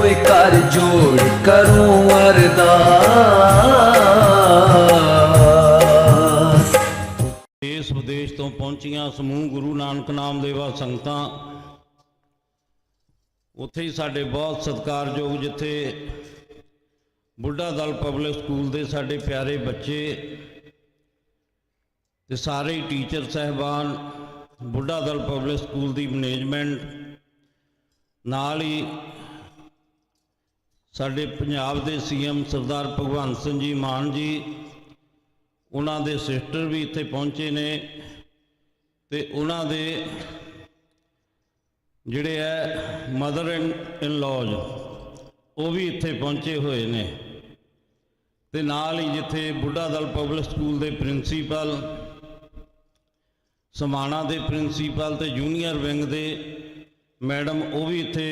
ਹੋਏ ਕਰ ਜੋੜ ਕਰੂੰ ਅਰਦਾਸ। ਦੇਸ਼ ਵਿਦੇਸ਼ ਤੋਂ ਪਹੁੰਚੀਆਂ ਸਮੂਹ ਗੁਰੂ ਨਾਨਕ ਨਾਮ ਦੇਵਾ ਸੰਗਤਾਂ, ਉੱਥੇ ਹੀ ਸਾਡੇ ਬਹੁਤ ਸਤਿਕਾਰਯੋਗ ਜਿੱਥੇ ਬੁੱਢਾ ਦਲ ਪਬਲਿਕ ਸਕੂਲ ਦੇ ਸਾਡੇ ਪਿਆਰੇ ਬੱਚੇ ਤੇ ਸਾਰੇ ਹੀ ਟੀਚਰ ਸਹਿਬਾਨ, ਬੁੱਢਾ ਦਲ ਪਬਲਿਕ ਸਕੂਲ ਦੀ ਮੈਨੇਜਮੈਂਟ ਨਾਲ ਹੀ ਸਾਡੇ ਪੰਜਾਬ ਦੇ ਸੀਐਮ ਸਰਦਾਰ ਭਗਵੰਤ ਸਿੰਘ ਜੀ ਮਾਨ ਜੀ, ਉਹਨਾਂ ਦੇ ਸਿਸਟਰ ਵੀ ਇੱਥੇ ਪਹੁੰਚੇ ਨੇ ਤੇ ਉਹਨਾਂ ਦੇ ਜਿਹੜੇ ਹੈ ਮਦਰ ਇਨ ਲਾਜ਼ ਉਹ ਵੀ ਇੱਥੇ ਪਹੁੰਚੇ ਹੋਏ ਨੇ। ਤੇ ਨਾਲ ਹੀ ਜਿੱਥੇ ਬੁੱਢਾ ਦਲ ਪਬਲਿਕ ਸਕੂਲ ਦੇ ਪ੍ਰਿੰਸੀਪਲ ਸਮਾਣਾ ਦੇ ਪ੍ਰਿੰਸੀਪਲ ਤੇ ਜੂਨੀਅਰ ਵਿੰਗ ਦੇ ਮੈਡਮ ਉਹ ਵੀ ਇੱਥੇ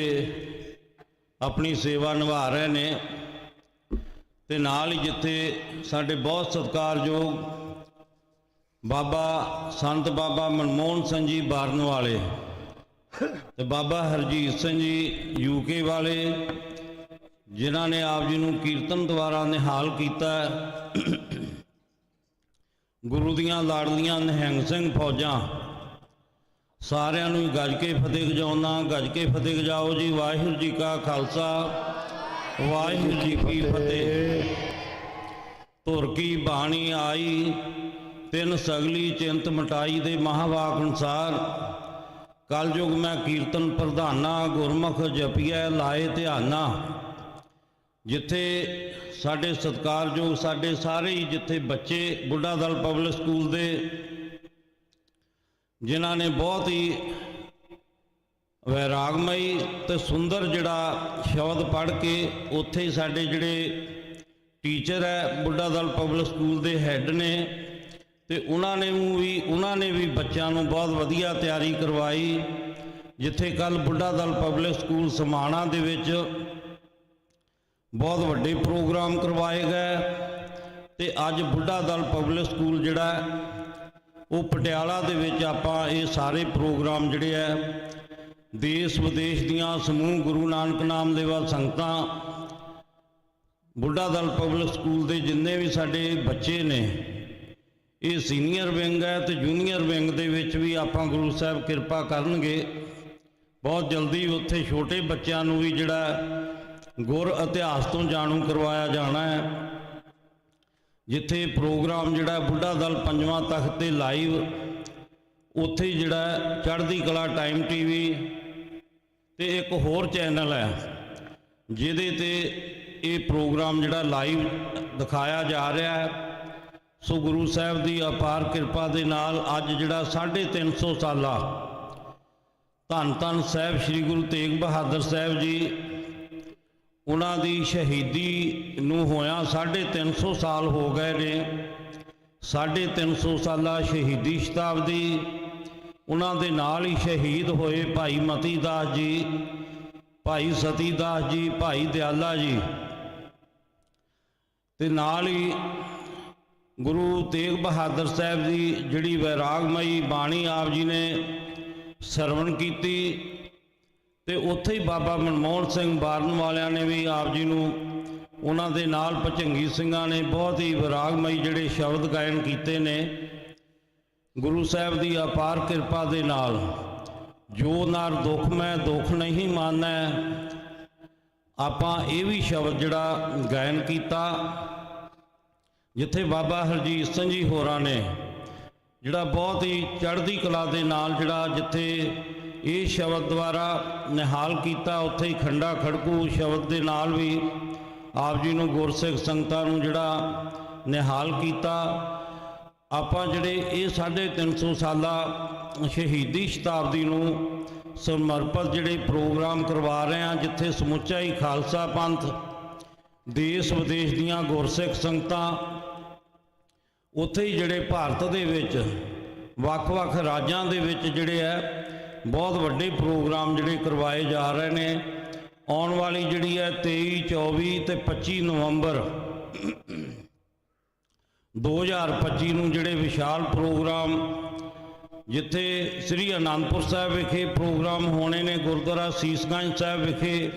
ਆਪਣੀ ਸੇਵਾ ਨਿਭਾ ਰਹੇ ਨੇ। ਤੇ ਨਾਲ ਹੀ ਜਿੱਥੇ ਸਾਡੇ ਬਹੁਤ ਸਤਿਕਾਰਯੋਗ ਬਾਬਾ ਸੰਤ ਬਾਬਾ ਮਨਮੋਹਨ ਸਿੰਘ ਜੀ ਬਾਰਨ ਵਾਲੇ ਤੇ ਬਾਬਾ ਹਰਜੀਤ ਸਿੰਘ ਜੀ ਯੂਕੇ ਵਾਲੇ, ਜਿਨ੍ਹਾਂ ਨੇ ਆਪ ਜੀ ਨੂੰ ਕੀਰਤਨ ਦੁਆਰਾ ਨਿਹਾਲ ਕੀਤਾ। ਗੁਰੂ ਦੀਆਂ ਲਾੜਲੀਆਂ ਨਿਹੰਗ ਸਿੰਘ ਫੌਜਾਂ ਸਾਰਿਆਂ ਨੂੰ ਹੀ ਗੱਜ ਕੇ ਫਤਿਹ ਗਜਾਉਣਾ ਗੱਜ ਕੇ ਫਤਿਹ ਗਜਾਓ ਜੀ। ਵਾਹਿਗੁਰੂ ਜੀ ਕਾ ਖਾਲਸਾ, ਵਾਹਿਗੁਰੂ ਜੀ ਕੀ ਫਤਿਹ। ਧੁਰ ਕੀ ਬਾਣੀ ਆਈ, ਤਿੰਨ ਸਗਲੀ ਚਿੰਤ ਮਟਾਈ ਦੇ ਮਹਾਵਾਕ ਅਨੁਸਾਰ। ਕਲਯੁਗ ਮੈਂ ਕੀਰਤਨ ਪ੍ਰਧਾਨਾ, ਗੁਰਮੁਖ ਜਪੀਐ, ਲਾਏ ਧਿਆਨਾ। ਜਿੱਥੇ ਸਾਡੇ ਸਤਿਕਾਰਯੋਗ, ਸਾਡੇ ਸਾਰੇ ਹੀ ਜਿੱਥੇ ਬੱਚੇ, ਬੁੱਢਾ ਦਲ ਪਬਲਿਕ ਸਕੂਲ ਦੇ ਜਿਨ੍ਹਾਂ ਨੇ ਬਹੁਤ ਹੀ ਵੈਰਾਗਮਈ ਤੇ ਸੁੰਦਰ ਜਿਹੜਾ ਸ਼ਬਦ ਪੜ੍ਹ ਕੇ ਉੱਥੇ ਹੀ ਸਾਡੇ ਜਿਹੜੇ ਟੀਚਰ ਹੈ, ਬੁੱਢਾ ਦਲ ਪਬਲਿਕ ਸਕੂਲ ਦੇ ਹੈੱਡ ਨੇ ਤੇ ਉਹਨਾਂ ਨੇ ਵੀ, ਉਹਨਾਂ ਨੇ ਵੀ ਬੱਚਿਆਂ ਨੂੰ ਬਹੁਤ ਵਧੀਆ ਤਿਆਰੀ ਕਰਵਾਈ, ਜਿੱਥੇ ਕੱਲ ਬੁੱਢਾ ਦਲ ਪਬਲਿਕ ਸਕੂਲ ਸਮਾਣਾ ਦੇ ਵਿੱਚ ਬਹੁਤ ਵੱਡੇ ਪ੍ਰੋਗਰਾਮ ਕਰਵਾਏ ਗਏ ਤੇ ਅੱਜ ਬੁੱਢਾ ਦਲ ਪਬਲਿਕ ਸਕੂਲ ਜਿਹੜਾ ਉਹ ਪਟਿਆਲਾ ਦੇ ਵਿੱਚ ਆਪਾਂ ਇਹ ਸਾਰੇ ਪ੍ਰੋਗਰਾਮ ਜਿਹੜੇ ਆ, ਦੇਸ਼ ਵਿਦੇਸ਼ ਦੀਆਂ ਸਮੂਹ ਗੁਰੂ ਨਾਨਕ ਨਾਮ ਦੇਵਾ ਸੰਗਤਾਂ, ਬੁੱਢਾ ਦਲ ਪਬਲਿਕ ਸਕੂਲ ਦੇ ਜਿੰਨੇ ਵੀ ਸਾਡੇ ਬੱਚੇ ਨੇ, ਇਹ ਸੀਨੀਅਰ ਵਿੰਗ ਹੈ ਤੇ ਜੂਨੀਅਰ ਵਿੰਗ ਦੇ ਵਿੱਚ ਵੀ ਆਪਾਂ ਗੁਰੂ ਸਾਹਿਬ ਕਿਰਪਾ ਕਰਨਗੇ। ਬਹੁਤ ਜਲਦੀ ਉੱਥੇ ਛੋਟੇ ਬੱਚਿਆਂ ਨੂੰ ਵੀ ਜਿਹੜਾ ਗੁਰ ਇਤਿਹਾਸ ਤੋਂ ਜਾਣੂ ਕਰਵਾਇਆ ਜਾਣਾ ਹੈ। ਜਿੱਥੇ ਪ੍ਰੋਗਰਾਮ ਜਿਹੜਾ ਬੁੱਢਾ ਦਲ ਪੰਜਵਾਂ ਤਖਤ ਤੇ ਲਾਈਵ, ਉੱਥੇ ਜਿਹੜਾ ਚੜ੍ਹਦੀ ਕਲਾ ਟਾਈਮ ਟੀਵੀ ਤੇ ਇੱਕ ਹੋਰ ਚੈਨਲ ਹੈ, ਜਿਹਦੇ ਤੇ ਇਹ ਪ੍ਰੋਗਰਾਮ ਜਿਹੜਾ ਲਾਈਵ ਦਿਖਾਇਆ ਜਾ ਰਿਹਾ ਹੈ। ਸੋ ਗੁਰੂ ਸਾਹਿਬ ਦੀ ਅਪਾਰ ਕਿਰਪਾ ਦੇ ਨਾਲ ਅੱਜ ਜਿਹੜਾ 350 ਸਾਲਾ ਧੰਨ ਧੰਨ ਸਾਹਿਬ ਸ੍ਰੀ ਗੁਰੂ ਤੇਗ ਬਹਾਦਰ ਸਾਹਿਬ ਜੀ ਉਹਨਾਂ ਦੀ ਸ਼ਹੀਦੀ ਨੂੰ ਹੋਇਆ 350 ਸਾਲ ਹੋ ਗਏ ਨੇ। 350 ਸਾਲਾ ਸ਼ਹੀਦੀ ਸ਼ਤਾਬਦੀ। ਉਹਨਾਂ ਦੇ ਨਾਲ ਹੀ ਸ਼ਹੀਦ ਹੋਏ ਭਾਈ ਮਤੀ ਦਾਸ ਜੀ, ਭਾਈ ਸਤੀ ਦਾਸ ਜੀ, ਭਾਈ ਦਿਆਲਾ ਜੀ। ਤੇ ਨਾਲ ਹੀ ਗੁਰੂ ਤੇਗ ਬਹਾਦਰ ਸਾਹਿਬ ਦੀ ਜਿਹੜੀ ਵੈਰਾਗਮਈ ਬਾਣੀ ਆਪ ਜੀ ਨੇ ਸਰਵਣ ਕੀਤੀ। ਤੇ ਉੱਥੇ ਹੀ ਬਾਬਾ ਮਨਮੋਹਨ ਸਿੰਘ ਬਾਰਨ ਵਾਲਿਆਂ ਨੇ ਵੀ ਆਪ ਜੀ ਨੂੰ ਉਹਨਾਂ ਦੇ ਨਾਲ ਭਚੰਗੀ ਸਿੰਘਾਂ ਨੇ ਬਹੁਤ ਹੀ ਵਿਰਾਗਮਈ ਜਿਹੜੇ ਸ਼ਬਦ ਗਾਇਨ ਕੀਤੇ ਨੇ। ਗੁਰੂ ਸਾਹਿਬ ਦੀ ਅਪਾਰ ਕਿਰਪਾ ਦੇ ਨਾਲ ਜੋ ਨਰ ਦੁੱਖ ਮੈਂ ਦੁੱਖ ਨਹੀਂ ਮਾਨੈ, ਆਪਾਂ ਇਹ ਵੀ ਸ਼ਬਦ ਜਿਹੜਾ ਗਾਇਨ ਕੀਤਾ, ਜਿੱਥੇ ਬਾਬਾ ਹਰਜੀਤ ਸਿੰਘ ਜੀ ਹੋਰਾਂ ਨੇ, ਜਿਹੜਾ ਬਹੁਤ ਹੀ ਚੜ੍ਹਦੀ ਕਲਾ ਦੇ ਨਾਲ ਜਿਹੜਾ ਜਿੱਥੇ ਇਹ ਸ਼ਬਦ ਦੁਆਰਾ ਨਿਹਾਲ ਕੀਤਾ, ਉੱਥੇ ਹੀ ਖੰਡਾ ਖੜਕੂ ਸ਼ਬਦ ਦੇ ਨਾਲ ਵੀ ਆਪ ਜੀ ਨੂੰ ਗੁਰਸਿੱਖ ਸੰਗਤਾਂ ਨੂੰ ਜਿਹੜਾ ਨਿਹਾਲ ਕੀਤਾ। ਆਪਾਂ ਜਿਹੜੇ ਇਹ 350 ਸਾਲਾ ਸ਼ਹੀਦੀ ਸ਼ਤਾਬਦੀ ਨੂੰ ਸਮਰਪਿਤ ਜਿਹੜੇ ਪ੍ਰੋਗਰਾਮ ਕਰਵਾ ਰਹੇ ਹਾਂ, ਜਿੱਥੇ ਸਮੁੱਚਾ ਹੀ ਖਾਲਸਾ ਪੰਥ ਦੇਸ਼ ਵਿਦੇਸ਼ ਦੀਆਂ ਗੁਰਸਿੱਖ ਸੰਗਤਾਂ, ਉੱਥੇ ਹੀ ਜਿਹੜੇ ਭਾਰਤ ਦੇ ਵਿੱਚ ਵੱਖ-ਵੱਖ ਰਾਜਾਂ ਦੇ ਵਿੱਚ ਜਿਹੜੇ ਹੈ ਬਹੁਤ ਵੱਡੇ ਪ੍ਰੋਗਰਾਮ ਜਿਹੜੇ ਕਰਵਾਏ ਜਾ ਰਹੇ ਨੇ। ਆਉਣ ਵਾਲੀ ਜਿਹੜੀ ਹੈ 23 24 ਤੇ 25 ਨਵੰਬਰ 2025 ਨੂੰ ਜਿਹੜੇ ਵਿਸ਼ਾਲ ਪ੍ਰੋਗਰਾਮ ਜਿੱਥੇ ਸ੍ਰੀ ਅਨੰਦਪੁਰ ਸਾਹਿਬ ਵਿਖੇ ਪ੍ਰੋਗਰਾਮ ਹੋਣੇ ਨੇ, ਗੁਰਦੁਆਰਾ ਸੀਸਗੰਜ ਸਾਹਿਬ ਵਿਖੇ,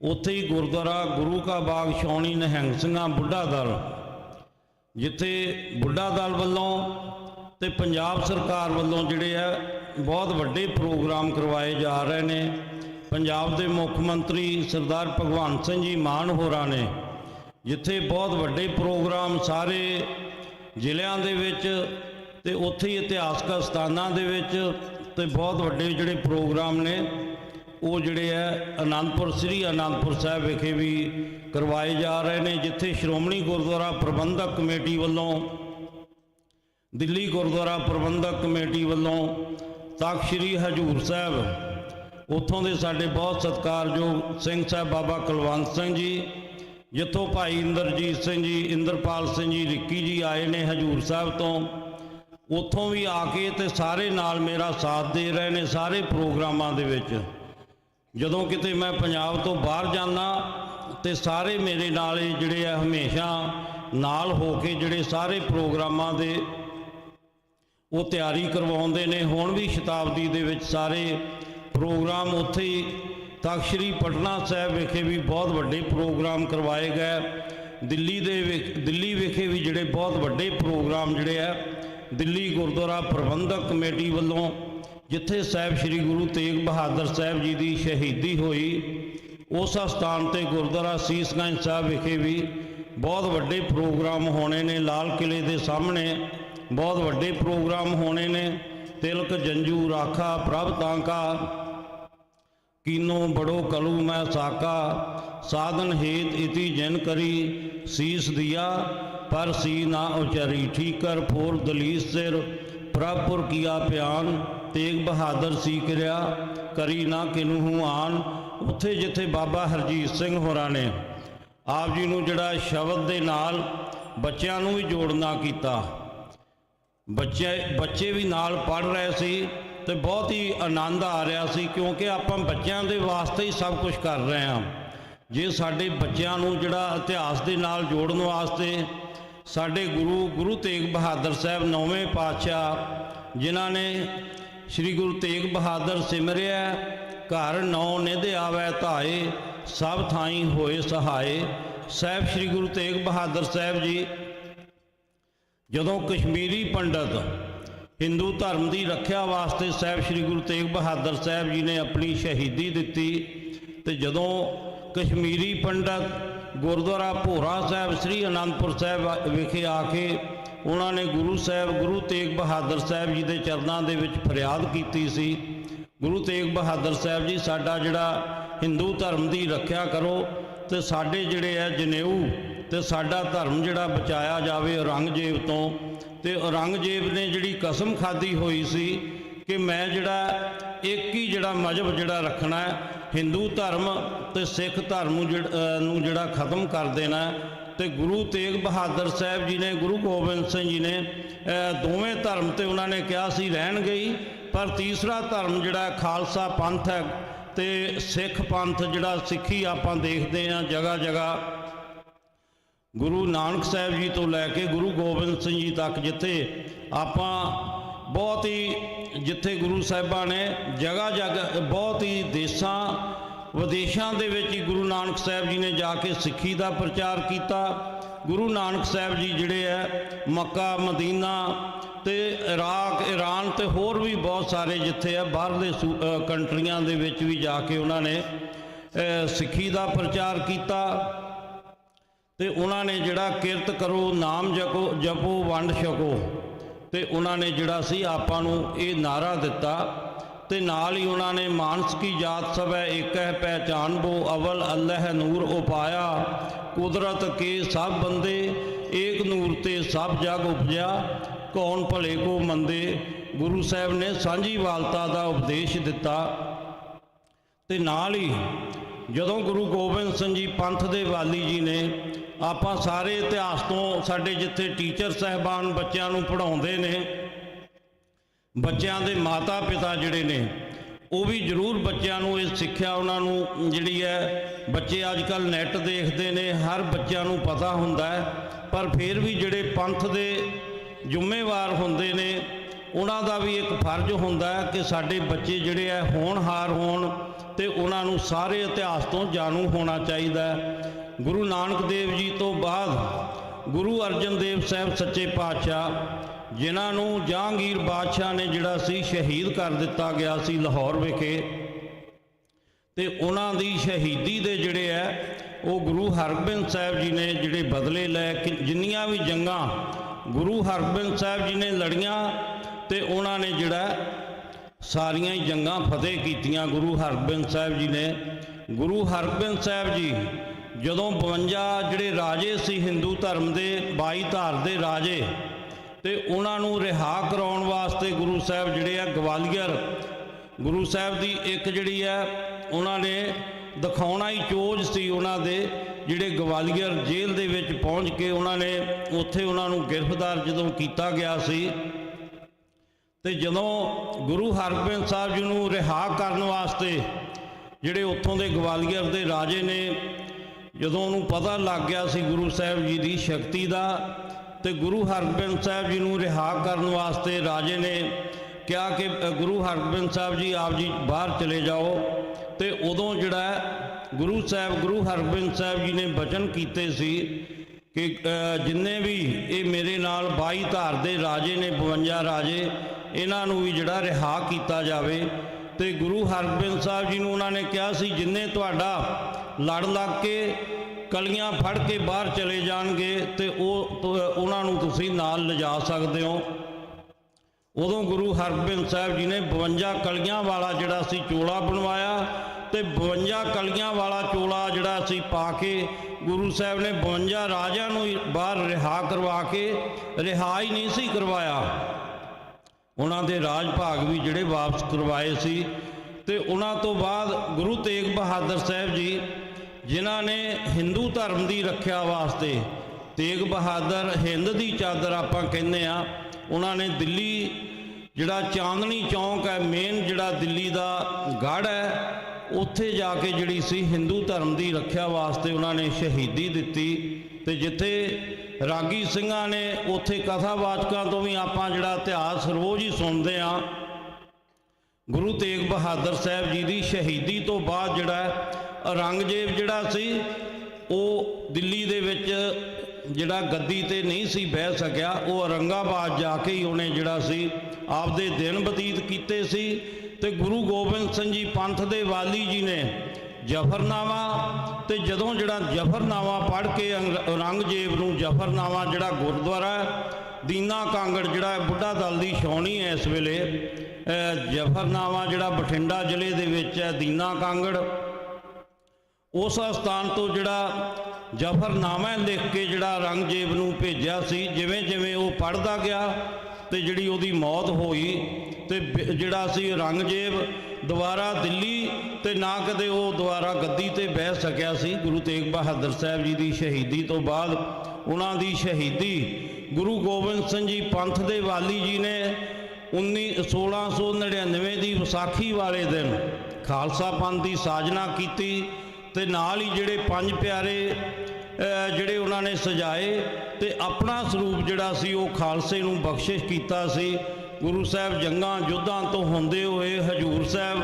ਉੱਥੇ ਹੀ ਗੁਰਦੁਆਰਾ ਗੁਰੂ ਕਾ ਬਾਗ ਛਾਉਣੀ ਨਿਹੰਗ ਸਿੰਘਾਂ ਬੁੱਢਾ ਦਲ, ਜਿੱਥੇ ਬੁੱਢਾ ਦਲ ਵੱਲੋਂ ਤੇ ਪੰਜਾਬ ਸਰਕਾਰ ਵੱਲੋਂ ਜਿਹੜੇ ਆ, ਬਹੁਤ ਵੱਡੇ ਪ੍ਰੋਗਰਾਮ ਕਰਵਾਏ ਜਾ ਰਹੇ ਨੇ। ਪੰਜਾਬ ਦੇ ਮੁੱਖ ਮੰਤਰੀ ਸਰਦਾਰ ਭਗਵੰਤ ਸਿੰਘ ਜੀ ਮਾਨ ਹੋਰਾਂ ਨੇ, ਜਿੱਥੇ ਬਹੁਤ ਵੱਡੇ ਪ੍ਰੋਗਰਾਮ ਸਾਰੇ ਜ਼ਿਲ੍ਹਿਆਂ ਦੇ ਵਿੱਚ ਤੇ ਉੱਥੇ ਹੀ ਇਤਿਹਾਸਕ ਸਥਾਨਾਂ ਦੇ ਵਿੱਚ ਤੇ ਬਹੁਤ ਵੱਡੇ ਜਿਹੜੇ ਪ੍ਰੋਗਰਾਮ ਨੇ, ਉਹ ਜਿਹੜੇ ਹੈ ਆਨੰਦਪੁਰ ਸ੍ਰੀ ਆਨੰਦਪੁਰ ਸਾਹਿਬ ਵਿਖੇ ਵੀ ਕਰਵਾਏ ਜਾ ਰਹੇ ਨੇ, ਜਿੱਥੇ ਸ਼੍ਰੋਮਣੀ ਗੁਰਦੁਆਰਾ ਪ੍ਰਬੰਧਕ ਕਮੇਟੀ ਵੱਲੋਂ ਦਿੱਲੀ ਗੁਰਦੁਆਰਾ ਪ੍ਰਬੰਧਕ ਕਮੇਟੀ ਵੱਲੋਂ ਤਖਤ ਸ੍ਰੀ ਹਜੂਰ ਸਾਹਿਬ, ਉੱਥੋਂ ਦੇ ਸਾਡੇ ਬਹੁਤ ਸਤਿਕਾਰਯੋਗ ਸਿੰਘ ਸਾਹਿਬ ਬਾਬਾ ਕੁਲਵੰਤ ਸਿੰਘ ਜੀ, ਜਿੱਥੋਂ ਭਾਈ ਇੰਦਰਜੀਤ ਸਿੰਘ ਜੀ, ਇੰਦਰਪਾਲ ਸਿੰਘ ਜੀ, ਰਿੱਕੀ ਜੀ ਆਏ ਨੇ ਹਜੂਰ ਸਾਹਿਬ ਤੋਂ, ਉੱਥੋਂ ਵੀ ਆ ਕੇ ਤੇ ਸਾਰੇ ਨਾਲ ਮੇਰਾ ਸਾਥ ਦੇ ਰਹੇ ਨੇ ਸਾਰੇ ਪ੍ਰੋਗਰਾਮਾਂ ਦੇ ਵਿੱਚ। ਜਦੋਂ ਕਿਤੇ ਮੈਂ ਪੰਜਾਬ ਤੋਂ ਬਾਹਰ ਜਾਂਦਾ ਤੇ ਸਾਰੇ ਮੇਰੇ ਨਾਲ ਜਿਹੜੇ ਆ ਹਮੇਸ਼ਾ ਨਾਲ ਹੋ ਕੇ ਜਿਹੜੇ ਸਾਰੇ ਪ੍ਰੋਗਰਾਮਾਂ ਦੇ ਉਹ ਤਿਆਰੀ ਕਰਵਾਉਂਦੇ ਨੇ। ਹੁਣ ਵੀ ਸ਼ਤਾਬਦੀ ਦੇ ਵਿੱਚ ਸਾਰੇ ਪ੍ਰੋਗਰਾਮ ਉੱਥੇ ਹੀ, ਤਖ਼ਤ ਸ੍ਰੀ ਪਟਨਾ ਸਾਹਿਬ ਵਿਖੇ ਵੀ ਬਹੁਤ ਵੱਡੇ ਪ੍ਰੋਗਰਾਮ ਕਰਵਾਏ ਗਏ। ਦਿੱਲੀ ਦੇ ਵਿਖ- ਦਿੱਲੀ ਵਿਖੇ ਵੀ ਜਿਹੜੇ ਬਹੁਤ ਵੱਡੇ ਪ੍ਰੋਗਰਾਮ ਜਿਹੜੇ ਆ, ਦਿੱਲੀ ਗੁਰਦੁਆਰਾ ਪ੍ਰਬੰਧਕ ਕਮੇਟੀ ਵੱਲੋਂ, ਜਿੱਥੇ ਸਾਹਿਬ ਸ੍ਰੀ ਗੁਰੂ ਤੇਗ ਬਹਾਦਰ ਸਾਹਿਬ ਜੀ ਦੀ ਸ਼ਹੀਦੀ ਹੋਈ, ਉਸ ਸਥਾਨ ਤੇ ਗੁਰਦੁਆਰਾ ਸੀਸਗੰਜ ਸਾਹਿਬ ਵਿਖੇ ਵੀ ਬਹੁਤ ਵੱਡੇ ਪ੍ਰੋਗਰਾਮ ਹੋਣੇ ਨੇ। ਲਾਲ ਕਿਲੇ ਦੇ ਸਾਹਮਣੇ ਬਹੁਤ ਵੱਡੇ ਪ੍ਰੋਗਰਾਮ ਹੋਣੇ ਨੇ। ਤਿਲਕ, ਜੰਜੂ, ਰਾਖਾ, ਪ੍ਰਭ ਤਾਂਕਾ, ਕੀਨੋ, ਬੜੋ, ਕਲੂ, ਮੈਂ ਸਾਕਾ, ਸਾਧਨ ਹੇਤ ਇਤੀ ਜਨ ਕਰੀ, ਸੀਸ ਦਿਆ, ਪਰ ਸੀ ਨਾ ਉਚਰੀ। ਠੀਕਰ, ਫੋਰ, ਦਲੀਸ, ਸਿਰ ਪ੍ਰਭਪੁਰ ਕੀਆ ਪਿਆਨ, ਤੇਗ ਬਹਾਦਰ ਸੀ ਕਿਰਿਆ, ਕਰੀ ਨਾ ਕਿਨਹੂ ਆਨ। ਉੱਥੇ ਜਿੱਥੇ ਬਾਬਾ ਹਰਜੀਤ ਸਿੰਘ ਹੋਰਾਂ ਨੇ ਆਪ ਜੀ ਨੂੰ ਜਿਹੜਾ ਸ਼ਬਦ ਦੇ ਨਾਲ ਬੱਚਿਆਂ ਨੂੰ ਵੀ ਜੋੜਨਾ ਕੀਤਾ। ਬੱਚੇ ਬੱਚੇ ਵੀ ਨਾਲ ਪੜ ਰਹੇ ਸੀ ਤੇ ਬਹੁਤ ਹੀ ਆਨੰਦ ਆ ਰਿਹਾ ਸੀ ਕਿਉਂਕਿ ਆਪਾਂ ਬੱਚਿਆਂ ਦੇ ਵਾਸਤੇ ਹੀ ਸਭ ਕੁਝ ਕਰ ਰਹੇ ਹਾਂ। ਜੇ ਸਾਡੇ ਬੱਚਿਆਂ ਨੂੰ ਜਿਹੜਾ ਇਤਿਹਾਸ ਦੇ ਨਾਲ ਜੋੜਨ ਵਾਸਤੇ ਸਾਡੇ ਗੁਰੂ ਗੁਰੂ ਤੇਗ ਬਹਾਦਰ ਸਾਹਿਬ ਨੌਵੇਂ ਪਾਤਸ਼ਾਹ, ਜਿਨ੍ਹਾਂ ਨੇ ਸ੍ਰੀ ਗੁਰੂ ਤੇਗ ਬਹਾਦਰ ਸਿਮਰਿਆ, ਘਰ ਨੌ ਨਿਧ ਆਵੈ ਧਾਏ, ਸਭ ਥਾਈ ਹੋਏ ਸਹਾਏ। ਸਾਹਿਬ ਸ੍ਰੀ ਗੁਰੂ ਤੇਗ ਬਹਾਦਰ ਸਾਹਿਬ ਜੀ ਜਦੋਂ ਕਸ਼ਮੀਰੀ ਪੰਡਤ ਹਿੰਦੂ ਧਰਮ ਦੀ ਰੱਖਿਆ ਵਾਸਤੇ ਸਾਹਿਬ ਸ੍ਰੀ ਗੁਰੂ ਤੇਗ ਬਹਾਦਰ ਸਾਹਿਬ ਜੀ ਨੇ ਆਪਣੀ ਸ਼ਹੀਦੀ ਦਿੱਤੀ ਤੇ ਜਦੋਂ ਕਸ਼ਮੀਰੀ ਪੰਡਤ ਗੁਰਦੁਆਰਾ ਭੋਰਾ ਸਾਹਿਬ, ਸ੍ਰੀ ਅਨੰਦਪੁਰ ਸਾਹਿਬ ਵਿਖੇ ਆ ਕੇ ਉਹਨਾਂ ਨੇ ਗੁਰੂ ਸਾਹਿਬ, ਗੁਰੂ ਤੇਗ ਬਹਾਦਰ ਸਾਹਿਬ ਜੀ ਦੇ ਚਰਨਾਂ ਦੇ ਵਿੱਚ ਫਰਿਆਦ ਕੀਤੀ ਸੀ, ਗੁਰੂ ਤੇਗ ਬਹਾਦਰ ਸਾਹਿਬ ਜੀ, ਸਾਡਾ ਜਿਹੜਾ ਹਿੰਦੂ ਧਰਮ ਦੀ ਰੱਖਿਆ ਕਰੋ ਤੇ ਸਾਡੇ ਜਿਹੜੇ ਆ ਜਨੇਊ ਤੇ ਸਾਡਾ ਧਰਮ ਜਿਹੜਾ ਬਚਾਇਆ ਜਾਵੇ ਔਰੰਗਜ਼ੇਬ ਤੋਂ। ਤੇ ਔਰੰਗਜ਼ੇਬ ਨੇ ਜਿਹੜੀ ਕਸਮ ਖਾਦੀ ਹੋਈ ਸੀ ਕਿ ਮੈਂ ਜਿਹੜਾ ਇੱਕ ਹੀ ਜਿਹੜਾ ਮਜ਼ਹਬ ਜਿਹੜਾ ਰੱਖਣਾ ਹੈ, ਹਿੰਦੂ ਧਰਮ ਤੇ ਸਿੱਖ ਧਰਮ ਨੂੰ ਜਿਹੜਾ- ਨੂੰ ਜਿਹੜਾ ਖਤਮ ਕਰ ਦੇਣਾ ਹੈ। ਤੇ ਗੁਰੂ ਤੇਗ ਬਹਾਦਰ ਸਾਹਿਬ ਜੀ ਨੇ, ਗੁਰੂ ਗੋਬਿੰਦ ਸਿੰਘ ਜੀ ਨੇ ਦੋਵੇਂ ਧਰਮ ਤੇ ਉਹਨਾਂ ਨੇ ਕਿਹਾ ਸੀ ਰਹਿਣ ਗਈ, ਪਰ ਤੀਸਰਾ ਧਰਮ ਜਿਹੜਾ ਖਾਲਸਾ ਪੰਥ ਹੈ। ਤੇ ਸਿੱਖ ਪੰਥ ਜਿਹੜਾ ਸਿੱਖੀ ਆਪਾਂ ਦੇਖਦੇ ਹਾਂ ਜਗ੍ਹਾ ਜਗ੍ਹਾ ਗੁਰੂ ਨਾਨਕ ਸਾਹਿਬ ਜੀ ਤੋਂ ਲੈ ਕੇ ਗੁਰੂ ਗੋਬਿੰਦ ਸਿੰਘ ਜੀ ਤੱਕ ਜਿੱਥੇ ਆਪਾਂ ਬਹੁਤ ਹੀ, ਜਿੱਥੇ ਗੁਰੂ ਸਾਹਿਬਾਂ ਨੇ ਜਗ੍ਹਾ ਜਗ੍ਹਾ, ਬਹੁਤ ਹੀ ਦੇਸ਼ਾਂ, ਵਿਦੇਸ਼ਾਂ ਦੇ ਵਿੱਚ ਹੀ ਗੁਰੂ ਨਾਨਕ ਸਾਹਿਬ ਜੀ ਨੇ ਜਾ ਕੇ ਸਿੱਖੀ ਦਾ ਪ੍ਰਚਾਰ ਕੀਤਾ। ਗੁਰੂ ਨਾਨਕ ਸਾਹਿਬ ਜੀ ਜਿਹੜੇ ਹੈ, ਮੱਕਾ, ਮਦੀਨਾ ਤੇ ਇਰਾਕ ਈਰਾਨ ਤੇ ਹੋਰ ਵੀ ਬਹੁਤ ਸਾਰੇ ਜਿੱਥੇ ਆ ਬਾਹਰਲੇ ਸੂ- ਕੰਟਰੀਆਂ ਦੇ ਵਿੱਚ ਵੀ ਜਾ ਕੇ ਉਹਨਾਂ ਨੇ ਸਿੱਖੀ ਦਾ ਪ੍ਰਚਾਰ ਕੀਤਾ। ਤੇ ਉਹਨਾਂ ਨੇ ਜਿਹੜਾ ਕਿਰਤ ਕਰੋ, ਨਾਮ ਜਪੋ ਜਪੋ, ਵੰਡ ਛਕੋ। ਤੇ ਉਹਨਾਂ ਨੇ ਜਿਹੜਾ ਸੀ ਆਪਾਂ ਨੂੰ ਇਹ ਨਾਰਾ ਦਿੱਤਾ। ਤੇ ਨਾਲ ਹੀ ਉਹਨਾਂ ਨੇ ਮਾਨਸ ਕੀ ਜਾਤ ਸਭੈ ਏਕ ਹੈ ਪਹਿਚਾਨ ਬੋ ਅਵਲ ਅੱਲਾਹ ਨੂਰ ਉਪਾਇਆ। ਕੁਦਰਤ ਕੇ ਸਭ ਬੰਦੇ, ਏਕ ਨੂਰ ਤੇ ਸਭ ਜਗ ਉਪਜਿਆ। ਕੌਣ ਭਲੇ ਕੋ ਮੰਦੇ? ਗੁਰੂ ਸਾਹਿਬ ਨੇ ਸਾਂਝੀ ਵਾਲਤਾ ਦਾ ਉਪਦੇਸ਼ ਦਿੱਤਾ। ਤੇ ਨਾਲ ਹੀ ਜਦੋਂ ਗੁਰੂ ਗੋਬਿੰਦ ਸਿੰਘ ਜੀ ਪੰਥ ਦੇ ਵਾਲੀ ਜੀ ਨੇ ਆਪਾਂ ਸਾਰੇ ਇਤਿਹਾਸ ਤੋਂ ਸਾਡੇ ਜਿੱਥੇ ਟੀਚਰ ਸਹਿਬਾਨ ਬੱਚਿਆਂ ਨੂੰ ਪੜ੍ਹਾਉਂਦੇ ਨੇ, ਬੱਚਿਆਂ ਦੇ ਮਾਤਾ ਪਿਤਾ ਜਿਹੜੇ ਨੇ, ਉਹ ਵੀ ਜ਼ਰੂਰ ਬੱਚਿਆਂ ਨੂੰ ਇਹ ਸਿੱਖਿਆ ਉਹਨਾਂ ਨੂੰ ਜਿਹੜੀ ਹੈ, ਬੱਚੇ ਅੱਜ ਕੱਲ ਨੈਟ ਦੇਖਦੇ ਨੇ, ਹਰ ਬੱਚਿਆਂ ਨੂੰ ਪਤਾ ਹੁੰਦਾ ਹੈ, ਪਰ ਫਿਰ ਵੀ ਜਿਹੜੇ ਪੰਥ ਦੇ ਜ਼ਿੰਮੇਵਾਰ ਹੁੰਦੇ ਨੇ ਉਹਨਾਂ ਦਾ ਵੀ ਇੱਕ ਫਰਜ਼ ਹੁੰਦਾ ਹੈ ਕਿ ਸਾਡੇ ਬੱਚੇ ਜਿਹੜੇ ਆ ਹੋਣਹਾਰ ਹੋਣ ਤੇ ਉਹਨਾਂ ਨੂੰ ਸਾਰੇ ਇਤਿਹਾਸ ਤੋਂ ਜਾਣੂ ਹੋਣਾ ਚਾਹੀਦਾ ਹੈ। ਗੁਰੂ ਨਾਨਕ ਦੇਵ ਜੀ ਤੋਂ ਬਾਅਦ ਗੁਰੂ ਅਰਜਨ ਦੇਵ ਸਾਹਿਬ ਸੱਚੇ ਪਾਤਸ਼ਾਹ, ਜਿਨ੍ਹਾਂ ਨੂੰ ਜਹਾਂਗੀਰ ਬਾਦਸ਼ਾਹ ਨੇ ਜਿਹੜਾ ਸੀ ਸ਼ਹੀਦ ਕਰ ਦਿੱਤਾ ਗਿਆ ਸੀ ਲਾਹੌਰ ਵਿਖੇ, ਤੇ ਉਹਨਾਂ ਦੀ ਸ਼ਹੀਦੀ ਦੇ ਜਿਹੜੇ ਆ, ਉਹ ਗੁਰੂ ਹਰਗੋਬਿੰਦ ਸਾਹਿਬ ਜੀ ਨੇ ਜਿਹੜੇ ਬਦਲੇ ਲੈ ਕੇ ਜਿੰਨੀਆਂ ਵੀ ਜੰਗਾਂ ਗੁਰੂ ਹਰਗੋਬਿੰਦ ਸਾਹਿਬ ਜੀ ਨੇ ਲੜੀਆਂ ਤੇ ਉਹਨਾਂ ਨੇ ਜਿਹੜਾ ਸਾਰੀਆਂ ਹੀ ਜੰਗਾਂ ਫਤਿਹ ਕੀਤੀਆਂ ਗੁਰੂ ਹਰਗੋਬਿੰਦ ਸਾਹਿਬ ਜੀ ਨੇ। ਗੁਰੂ ਹਰਗੋਬਿੰਦ ਸਾਹਿਬ ਜੀ ਜਦੋਂ 52 ਜਿਹੜੇ ਰਾਜੇ ਸੀ ਹਿੰਦੂ ਧਰਮ ਦੇ 22 ਧਾਰ ਦੇ ਰਾਜੇ, ਤੇ ਉਹਨਾਂ ਨੂੰ ਰਿਹਾ ਕਰਾਉਣ ਵਾਸਤੇ ਗੁਰੂ ਸਾਹਿਬ ਜਿਹੜੇ ਆ ਗਵਾਲੀਅਰ, ਗੁਰੂ ਸਾਹਿਬ ਦੀ ਇੱਕ ਜਿਹੜੀ ਹੈ ਉਹਨਾਂ ਨੇ ਦਿਖਾਉਣਾ ਹੀ ਚੋਜ ਸੀ ਉਹਨਾਂ ਦੇ, ਜਿਹੜੇ ਗਵਾਲੀਅਰ ਜੇਲ੍ਹ ਦੇ ਵਿੱਚ ਪਹੁੰਚ ਕੇ ਉਹਨਾਂ ਨੇ ਉੱਥੇ ਉਹਨਾਂ ਨੂੰ ਗ੍ਰਿਫਤਾਰ ਜਦੋਂ ਕੀਤਾ ਗਿਆ ਸੀ ਤੇ ਜਦੋਂ ਗੁਰੂ ਹਰਗੋਬਿੰਦ ਸਾਹਿਬ ਜੀ ਨੂੰ ਰਿਹਾ ਕਰਨ ਵਾਸਤੇ, ਜਿਹੜੇ ਉੱਥੋਂ ਦੇ ਗਵਾਲੀਅਰ ਦੇ ਰਾਜੇ ਨੇ, ਜਦੋਂ ਉਹਨੂੰ ਪਤਾ ਲੱਗ ਗਿਆ ਸੀ ਗੁਰੂ ਸਾਹਿਬ ਜੀ ਦੀ ਸ਼ਕਤੀ ਦਾ, ਤੇ ਗੁਰੂ ਹਰਗੋਬਿੰਦ ਸਾਹਿਬ ਜੀ ਨੂੰ ਰਿਹਾ ਕਰਨ ਵਾਸਤੇ ਰਾਜੇ ਨੇ ਕਿਹਾ ਕਿ ਗੁਰੂ ਹਰਗੋਬਿੰਦ ਸਾਹਿਬ ਜੀ, ਆਪ ਜੀ ਬਾਹਰ ਚਲੇ ਜਾਓ। ਤੇ ਉਦੋਂ ਜਿਹੜਾ ਗੁਰੂ ਸਾਹਿਬ, ਗੁਰੂ ਹਰਗੋਬਿੰਦ ਸਾਹਿਬ ਜੀ ਨੇ ਬਚਨ ਕੀਤੇ ਸੀ ਕਿ ਜਿੰਨੇ ਵੀ ਇਹ ਮੇਰੇ ਨਾਲ 22 ਧਾਰ ਦੇ ਰਾਜੇ ਨੇ 52 ਰਾਜੇ ਇਹਨਾਂ ਨੂੰ ਵੀ ਜਿਹੜਾ ਰਿਹਾ ਕੀਤਾ ਜਾਵੇ। ਤੇ ਗੁਰੂ ਹਰਗੋਬਿੰਦ ਸਾਹਿਬ ਜੀ ਨੂੰ ਉਹਨਾਂ ਨੇ ਕਿਹਾ ਸੀ, ਜਿੰਨੇ ਤੁਹਾਡਾ ਲੜ ਲੱਗ ਕੇ ਕਲੀਆਂ ਫੜ ਕੇ ਬਾਹਰ ਚਲੇ ਜਾਣਗੇ, ਤੇ ਉਹ ਤ- ਉਹਨਾਂ ਨੂੰ ਤੁਸੀਂ ਨਾਲ ਲਿਜਾ ਸਕਦੇ ਹੋ। ਉਦੋਂ ਗੁਰੂ ਹਰਗੋਬਿੰਦ ਸਾਹਿਬ ਜੀ ਨੇ 52 ਕਲੀਆਂ ਵਾਲਾ ਜਿਹੜਾ ਸੀ ਚੋਲਾ ਬਣਵਾਇਆ, ਤੇ 52 ਕਲੀਆਂ ਵਾਲਾ ਚੋਲਾ ਜਿਹੜਾ ਸੀ ਪਾ ਕੇ ਗੁਰੂ ਸਾਹਿਬ ਨੇ 52 ਰਾਜਿਆਂ ਨੂੰ ਬਾਹਰ ਰਿਹਾ ਕਰਵਾ ਕੇ, ਰਿਹਾ ਹੀ ਨਹੀਂ ਸੀ ਕਰਵਾਇਆ। ਉਹਨਾਂ ਦੇ ਰਾਜ ਭਾਗ ਵੀ ਜਿਹੜੇ ਵਾਪਸ ਕਰਵਾਏ ਸੀ ਤੇ ਉਹਨਾਂ ਤੋਂ ਬਾਅਦ ਗੁਰੂ ਤੇਗ ਬਹਾਦਰ ਸਾਹਿਬ ਜੀ, ਜਿਨ੍ਹਾਂ ਨੇ ਹਿੰਦੂ ਧਰਮ ਦੀ ਰੱਖਿਆ ਵਾਸਤੇ ਤੇਗ ਬਹਾਦਰ ਹਿੰਦ ਦੀ ਚਾਦਰ ਆਪਾਂ ਕਹਿੰਦੇ ਆ ਉਹਨਾਂ ਨੇ ਦਿੱਲੀ ਜਿਹੜਾ ਚਾਂਦਨੀ ਚੌਂਕ ਹੈ ਮੇਨ ਜਿਹੜਾ ਦਿੱਲੀ ਦਾ ਗੜ੍ਹ ਹੈ, ਉੱਥੇ ਜਾ ਕੇ ਜਿਹੜੀ ਸੀ ਹਿੰਦੂ ਧਰਮ ਦੀ ਰੱਖਿਆ ਵਾਸਤੇ ਉਹਨਾਂ ਨੇ ਸ਼ਹੀਦੀ ਦਿੱਤੀ ਤੇ ਜਿੱਥੇ ਰਾਗੀ ਸਿੰਘਾਂ ਨੇ ਉੱਥੇ ਕਥਾਵਾਚਕਾਂ ਤੋਂ ਵੀ ਆਪਾਂ ਜਿਹੜਾ ਇਤਿਹਾਸ ਰੋਜ਼ ਹੀ ਸੁਣਦੇ ਆ ਗੁਰੂ ਤੇਗ ਬਹਾਦਰ ਸਾਹਿਬ ਜੀ ਦੀ ਸ਼ਹੀਦੀ ਤੋਂ ਬਾਅਦ ਜਿਹੜਾ ਔਰੰਗਜ਼ੇਬ ਜਿਹੜਾ ਸੀ, ਉਹ ਦਿੱਲੀ ਦੇ ਵਿੱਚ ਜਿਹੜਾ ਗੱਦੀ ਤੇ ਨਹੀਂ ਸੀ ਬਹਿ ਸਕਿਆ, ਉਹ ਔਰੰਗਾਬਾਦ ਜਾ ਕੇ ਹੀ ਉਹਨੇ ਜਿਹੜਾ ਸੀ, ਆਪਦੇ ਦਿਨ ਬਤੀਤ ਕੀਤੇ ਸੀ ਤੇ ਗੁਰੂ ਗੋਬਿੰਦ ਸਿੰਘ ਜੀ ਪੰਥ ਦੇ ਵਾਲੀ ਜੀ ਨੇ ਜਫਰਨਾਮਾ ਤੇ ਜਦੋਂ ਜਿਹੜਾ ਜਫਰਨਾਮਾ ਪੜ੍ਹ ਕੇ ਅੰਗ- ਔਰੰਗਜ਼ੇਬ ਨੂੰ ਜਫਰਨਾਮਾ ਜਿਹੜਾ ਗੁਰਦੁਆਰਾ ਦੀਨਾ ਕਾਂਗੜ ਜਿਹੜਾ ਬੁੱਢਾ ਦਲ ਦੀ ਛਾਉਣੀ ਹੈ ਇਸ ਵੇਲੇ, ਅਹ ਜਫਰਨਾਮਾ ਜਿਹੜਾ ਬਠਿੰਡਾ ਜ਼ਿਲ੍ਹੇ ਦੇ ਵਿੱਚ ਹੈ ਦੀਨਾ ਕਾਂਗੜ, ਉਸ ਸਥਾਨ ਤੋਂ ਜਿਹੜਾ ਜਫਰਨਾਮਾ ਲਿਖ ਕੇ ਜਿਹੜਾ ਔਰੰਗਜ਼ੇਬ ਨੂੰ ਭੇਜਿਆ ਸੀ, ਜਿਵੇਂ ਜਿਵੇਂ ਉਹ ਪੜਦਾ ਗਿਆ ਤੇ ਜਿਹੜੀ ਉਹਦੀ ਮੌਤ ਹੋਈ ਤੇ ਜਿਹੜਾ ਸੀ ਔਰੰਗਜ਼ੇਬ ਦੁਬਾਰਾ ਦਿੱਲੀ ਤੇ ਨਾ ਕਦੇ ਉਹ ਦੁਬਾਰਾ ਗੱਦੀ ਤੇ ਬਹਿ ਸਕਿਆ ਸੀ। ਗੁਰੂ ਤੇਗ ਬਹਾਦਰ ਸਾਹਿਬ ਜੀ ਦੀ ਸ਼ਹੀਦੀ ਤੋਂ ਬਾਅਦ ਉਹਨਾਂ ਦੀ ਸ਼ਹੀਦੀ ਗੁਰੂ ਗੋਬਿੰਦ ਸਿੰਘ ਜੀ ਪੰਥ ਦੇ ਵਾਲੀ ਜੀ ਨੇ 19 1699 ਦੀ ਵਿਸਾਖੀ ਵਾਲੇ ਦਿਨ ਖਾਲਸਾ ਪੰਥ ਦੀ ਸਾਜਨਾ ਕੀਤੀ ਤੇ ਨਾਲ ਹੀ ਜਿਹੜੇ ਪੰਜ ਪਿਆਰੇ ਜਿਹੜੇ ਉਹਨਾਂ ਨੇ ਸਜਾਏ ਤੇ ਆਪਣਾ ਸਰੂਪ ਜਿਹੜਾ ਸੀ ਉਹ ਖਾਲਸੇ ਨੂੰ ਬਖਸ਼ਿਸ਼ ਕੀਤਾ ਸੀ। ਗੁਰੂ ਸਾਹਿਬ ਜੰਗਾਂ ਯੁੱਧਾਂ ਤੋਂ ਹੁੰਦੇ ਹੋਏ ਸਾਹਿਬ।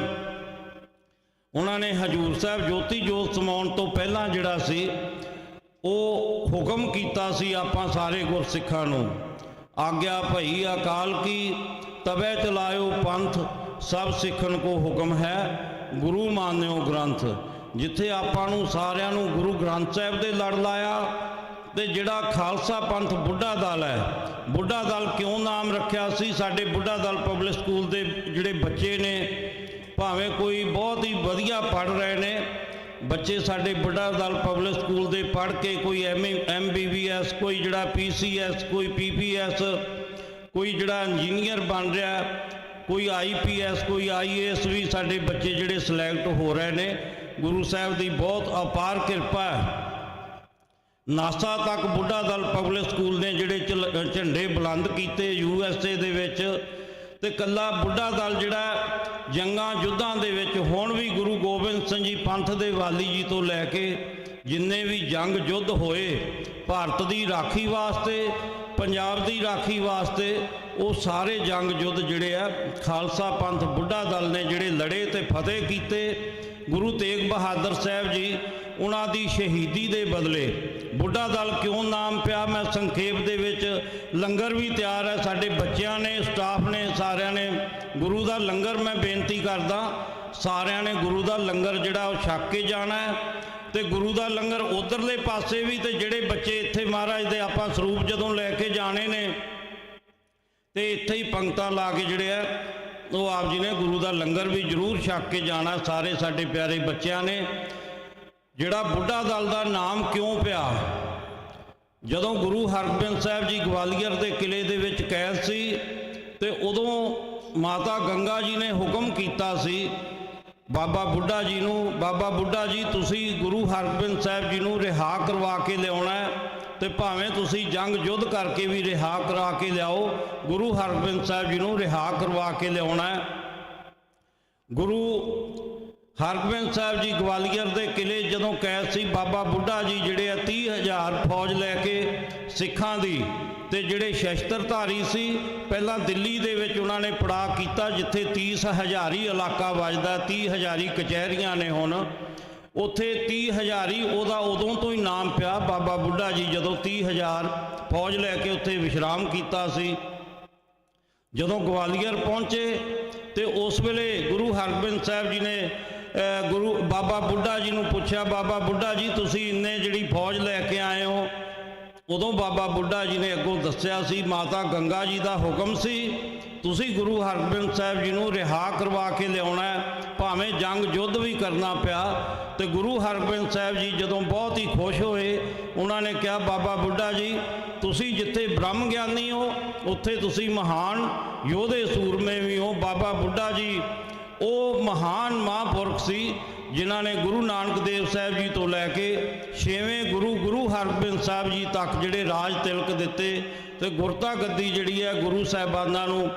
ਉਹਨਾਂ ਨੇ ਹਜੂਰ ਸਾਹਿਬ ਜੋਤੀ ਜੋਤ ਸਮਾਉਣ ਤੋਂ ਪਹਿਲਾਂ ਜਿਹੜਾ ਸੀ, ਉਹ ਹੁਕਮ ਕੀਤਾ ਸੀ ਆਪਾਂ ਸਾਰੇ ਗੁਰਸਿੱਖਾਂ ਨੂੰ। ਆਗਿਆ ਭਈ ਅਕਾਲ ਕੀ ਤਬੈ ਚਲਾਇਓ ਪੰਥ, ਸਭ ਸਿੱਖਣ ਕੋ ਹੁਕਮ ਹੈ, ਗੁਰੂ ਮਾਨਿਓ ਗ੍ਰੰਥ। ਜਿੱਥੇ ਆਪਾਂ ਨੂੰ ਸਾਰਿਆਂ ਨੂੰ ਗੁਰੂ ਗ੍ਰੰਥ ਸਾਹਿਬ ਦੇ ਲੜ ਲਾਇਆ ਤੇ ਜਿਹੜਾ ਖਾਲਸਾ ਪੰਥ ਬੁੱਢਾ ਦਲ ਹੈ, ਬੁੱਢਾ ਦਲ ਕਿਉਂ ਨਾਮ ਰੱਖਿਆ ਸੀ? ਸਾਡੇ ਬੁੱਢਾ ਦਲ ਪਬਲਿਕ ਸਕੂਲ ਦੇ ਜਿਹੜੇ ਬੱਚੇ ਨੇ, ਭਾਵੇਂ ਕੋਈ ਬਹੁਤ ਹੀ ਵਧੀਆ ਪੜ੍ਹ ਰਹੇ ਨੇ, ਬੱਚੇ ਸਾਡੇ ਬੁੱਢਾ ਦਲ ਪਬਲਿਕ ਸਕੂਲ ਦੇ ਪੜ੍ਹ ਕੇ ਕੋਈ ਐਮ ਐਮਬੀਬੀਐਸ ਕੋਈ ਜਿਹੜਾ ਪੀਸੀਐਸ ਕੋਈ ਪੀਪੀਐਸ ਕੋਈ ਜਿਹੜਾ ਇੰਜੀਨੀਅਰ ਬਣ ਰਿਹਾ, ਕੋਈ ਆਈਪੀਐਸ ਕੋਈ ਆਈਏਐਸ ਵੀ ਸਾਡੇ ਬੱਚੇ ਜਿਹੜੇ ਸਿਲੈਕਟ ਹੋ ਰਹੇ ਨੇ। ਗੁਰੂ ਸਾਹਿਬ ਦੀ ਬਹੁਤ ਅਪਾਰ ਕਿਰਪਾ ਹੈ। ਨਾਸਾ ਤੱਕ ਬੁੱਢਾ ਦਲ ਪਬਲਿਕ ਸਕੂਲ ਨੇ ਜਿਹੜੇ ਝਲ- ਝੰਡੇ ਬੁਲੰਦ ਕੀਤੇ ਯੂ ਐਸ ਏ ਦੇ ਵਿੱਚ ਤੇ ਕੱਲਾ ਬੁੱਢਾ ਦਲ ਜਿਹੜਾ ਜੰਗਾਂ ਯੁੱਧਾਂ ਦੇ ਵਿੱਚ ਹੁਣ ਵੀ ਗੁਰੂ ਗੋਬਿੰਦ ਸਿੰਘ ਜੀ ਪੰਥ ਦੇ ਵਾਲੀ ਜੀ ਤੋਂ ਲੈ ਕੇ ਜਿੰਨੇ ਵੀ ਜੰਗ ਯੁੱਧ ਹੋਏ ਭਾਰਤ ਦੀ ਰਾਖੀ ਵਾਸਤੇ, ਪੰਜਾਬ ਦੀ ਰਾਖੀ ਵਾਸਤੇ, ਉਹ ਸਾਰੇ ਜੰਗ ਯੁੱਧ ਜਿਹੜੇ ਆ ਖਾਲਸਾ ਪੰਥ ਬੁੱਢਾ ਦਲ ਨੇ ਜਿਹੜੇ ਲੜੇ ਤੇ ਫਤਿਹ ਕੀਤੇ ਗੁਰੂ ਤੇਗ ਬਹਾਦਰ ਸਾਹਿਬ ਜੀ, ਉਹਨਾਂ ਦੀ ਸ਼ਹੀਦੀ ਦੇ ਬਦਲੇ ਬੁੱਢਾ ਦਲ ਕਿਉਂ ਨਾਮ ਪਿਆ? ਮੈਂ ਸੰਖੇਪ ਦੇ ਵਿੱਚ ਲੰਗਰ ਵੀ ਤਿਆਰ ਹੈ, ਸਾਡੇ ਬੱਚਿਆਂ ਨੇ, ਸਟਾਫ ਨੇ, ਸਾਰਿਆਂ ਨੇ। ਗੁਰੂ ਦਾ ਲੰਗਰ ਮੈਂ ਬੇਨਤੀ ਕਰਦਾ, ਸਾਰਿਆਂ ਨੇ ਗੁਰੂ ਦਾ ਲੰਗਰ ਜਿਹੜਾ ਉਹ ਛੱਕ ਕੇ ਜਾਣਾ ਹੈ। ਤੇ ਗੁਰੂ ਦਾ ਲੰਗਰ ਉਧਰਲੇ ਪਾਸੇ ਵੀ ਤੇ ਜਿਹੜੇ ਬੱਚੇ ਇੱਥੇ ਮਹਾਰਾਜ ਦੇ ਆਪਾਂ ਸਰੂਪ ਜਦੋਂ ਲੈ ਕੇ ਜਾਣੇ ਨੇ, ਤੇ ਇੱਥੇ ਹੀ ਪੰਕਤਾਂ ਲਾ ਕੇ ਜਿਹੜੇ ਆ ਉਹ ਆਪ ਜੀ ਨੇ ਗੁਰੂ ਦਾ ਲੰਗਰ ਵੀ ਜ਼ਰੂਰ ਛਕ ਕੇ ਜਾਣਾ ਸਾਰੇ ਸਾਡੇ ਪਿਆਰੇ ਬੱਚਿਆਂ ਨੇ। ਜਿਹੜਾ ਬੁੱਢਾ ਦਲ ਦਾ ਨਾਮ ਕਿਉਂ ਪਿਆ? ਜਦੋਂ ਗੁਰੂ ਹਰਗੋਬਿੰਦ ਸਾਹਿਬ ਜੀ ਗਵਾਲੀਅਰ ਦੇ ਕਿਲੇ ਦੇ ਵਿੱਚ ਕੈਦ ਸੀ ਤੇ ਉਦੋਂ ਮਾਤਾ ਗੰਗਾ ਜੀ ਨੇ ਹੁਕਮ ਕੀਤਾ ਸੀ, ਬਾਬਾ ਬੁੱਢਾ ਜੀ ਨੂੰ, ਬਾਬਾ ਬੁੱਢਾ ਜੀ, ਤੁਸੀਂ ਗੁਰੂ ਹਰਗੋਬਿੰਦ ਸਾਹਿਬ ਜੀ ਨੂੰ ਰਿਹਾ ਕਰਵਾ ਕੇ ਲਿਆਉਣਾ ਹੈ। ਤੇ ਭਾਵੇਂ ਤੁਸੀਂ ਜੰਗ ਯੁੱਧ ਕਰਕੇ ਵੀ ਰਿਹਾ ਕਰਾ ਕੇ ਲਿਆਓ, ਗੁਰੂ ਹਰਗੋਬਿੰਦ ਸਾਹਿਬ ਜੀ ਨੂੰ ਰਿਹਾ ਕਰਵਾ ਕੇ ਲਿਆਉਣਾ ਹੈ। ਗੁਰੂ ਹਰਗੋਬਿੰਦ ਸਾਹਿਬ ਜੀ ਗਵਾਲੀਅਰ ਦੇ ਕਿਲੇ ਜਦੋਂ ਕੈਦ ਸੀ, ਬਾਬਾ ਬੁੱਢਾ ਜੀ ਜਿਹੜੇ ਆ 30000 ਫੌਜ ਲੈ ਕੇ ਸਿੱਖਾਂ ਦੀ ਤੇ ਜਿਹੜੇ ਸ਼ਸਤਰਧਾਰੀ ਸੀ, ਪਹਿਲਾਂ ਦਿੱਲੀ ਦੇ ਵਿੱਚ ਉਹਨਾਂ ਨੇ ਪੜਾਅ ਕੀਤਾ ਜਿੱਥੇ 30 ਹਜ਼ਾਰੀ ਇਲਾਕਾ ਵੱਜਦਾ 30 ਹਜ਼ਾਰੀ ਕਚਹਿਰੀਆਂ ਨੇ ਹੁਣ। ਉੱਥੇ 30 ਹਜ਼ਾਰੀ ਉਹਦਾ ਉਦੋਂ ਤੋਂ ਹੀ ਨਾਮ ਪਿਆ। ਬਾਬਾ ਬੁੱਢਾ ਜੀ ਜਦੋਂ 30 ਹਜ਼ਾਰ ਫੌਜ ਲੈ ਕੇ ਉੱਥੇ ਵਿਸ਼ਰਾਮ ਕੀਤਾ ਸੀ। ਜਦੋਂ ਗਵਾਲੀਅਰ ਪਹੁੰਚੇ ਤੇ ਉਸ ਵੇਲੇ ਗੁਰੂ ਹਰਗੋਬਿੰਦ ਸਾਹਿਬ ਜੀ ਨੇ ਗੁਰੂ ਬਾਬਾ ਬੁੱਢਾ ਜੀ ਨੂੰ ਪੁੱਛਿਆ, ਬਾਬਾ ਬੁੱਢਾ ਜੀ, ਤੁਸੀਂ ਇੰਨੇ ਜਿਹੜੀ ਫੌਜ ਲੈ ਕੇ ਆਏ ਹੋ ਉਦੋਂ ਬਾਬਾ ਬੁੱਢਾ ਜੀ ਨੇ ਅੱਗੋਂ ਦੱਸਿਆ ਸੀ, ਮਾਤਾ ਗੰਗਾ ਜੀ ਦਾ ਹੁਕਮ ਸੀ, ਤੁਸੀਂ ਗੁਰੂ ਹਰਗੋਬਿੰਦ ਸਾਹਿਬ ਜੀ ਨੂੰ ਰਿਹਾ ਕਰਵਾ ਕੇ ਲਿਆਉਣਾ ਭਾਵੇਂ ਜੰਗ ਯੁੱਧ ਵੀ ਕਰਨਾ ਪਿਆ, ਤੇ ਗੁਰੂ ਹਰਗੋਬਿੰਦ ਸਾਹਿਬ ਜੀ ਜਦੋਂ ਬਹੁਤ ਹੀ ਖੁਸ਼ ਹੋਏ, ਉਹਨਾਂ ਨੇ ਕਿਹਾ, ਬਾਬਾ ਬੁੱਢਾ ਜੀ, ਤੁਸੀਂ ਜਿੱਥੇ ਬ੍ਰਹਮ ਗਿਆਨੀ ਹੋ, ਉੱਥੇ ਤੁਸੀਂ ਮਹਾਨ ਯੋਧੇ ਸੂਰਮੇ ਵੀ ਹੋ। ਬਾਬਾ ਬੁੱਢਾ ਜੀ, ਉਹ ਮਹਾਨ ਮਹਾਂਪੁਰਖ ਸੀ ਜਿਨ੍ਹਾਂ ਨੇ ਗੁਰੂ ਨਾਨਕ ਦੇਵ ਸਾਹਿਬ ਜੀ ਤੋਂ ਲੈ ਕੇ ਛੇਵੇਂ ਗੁਰੂ ਗੁਰੂ ਹਰਗੋਬਿੰਦ ਸਾਹਿਬ ਜੀ ਤੱਕ ਜਿਹੜੇ ਰਾਜ ਤਿਲਕ ਦਿੱਤੇ ਤੇ ਗੁਰਤਾ ਗੱਦੀ ਜਿਹੜੀ ਹੈ ਗੁਰੂ ਸਾਹਿਬਾਨਾਂ ਨੂੰ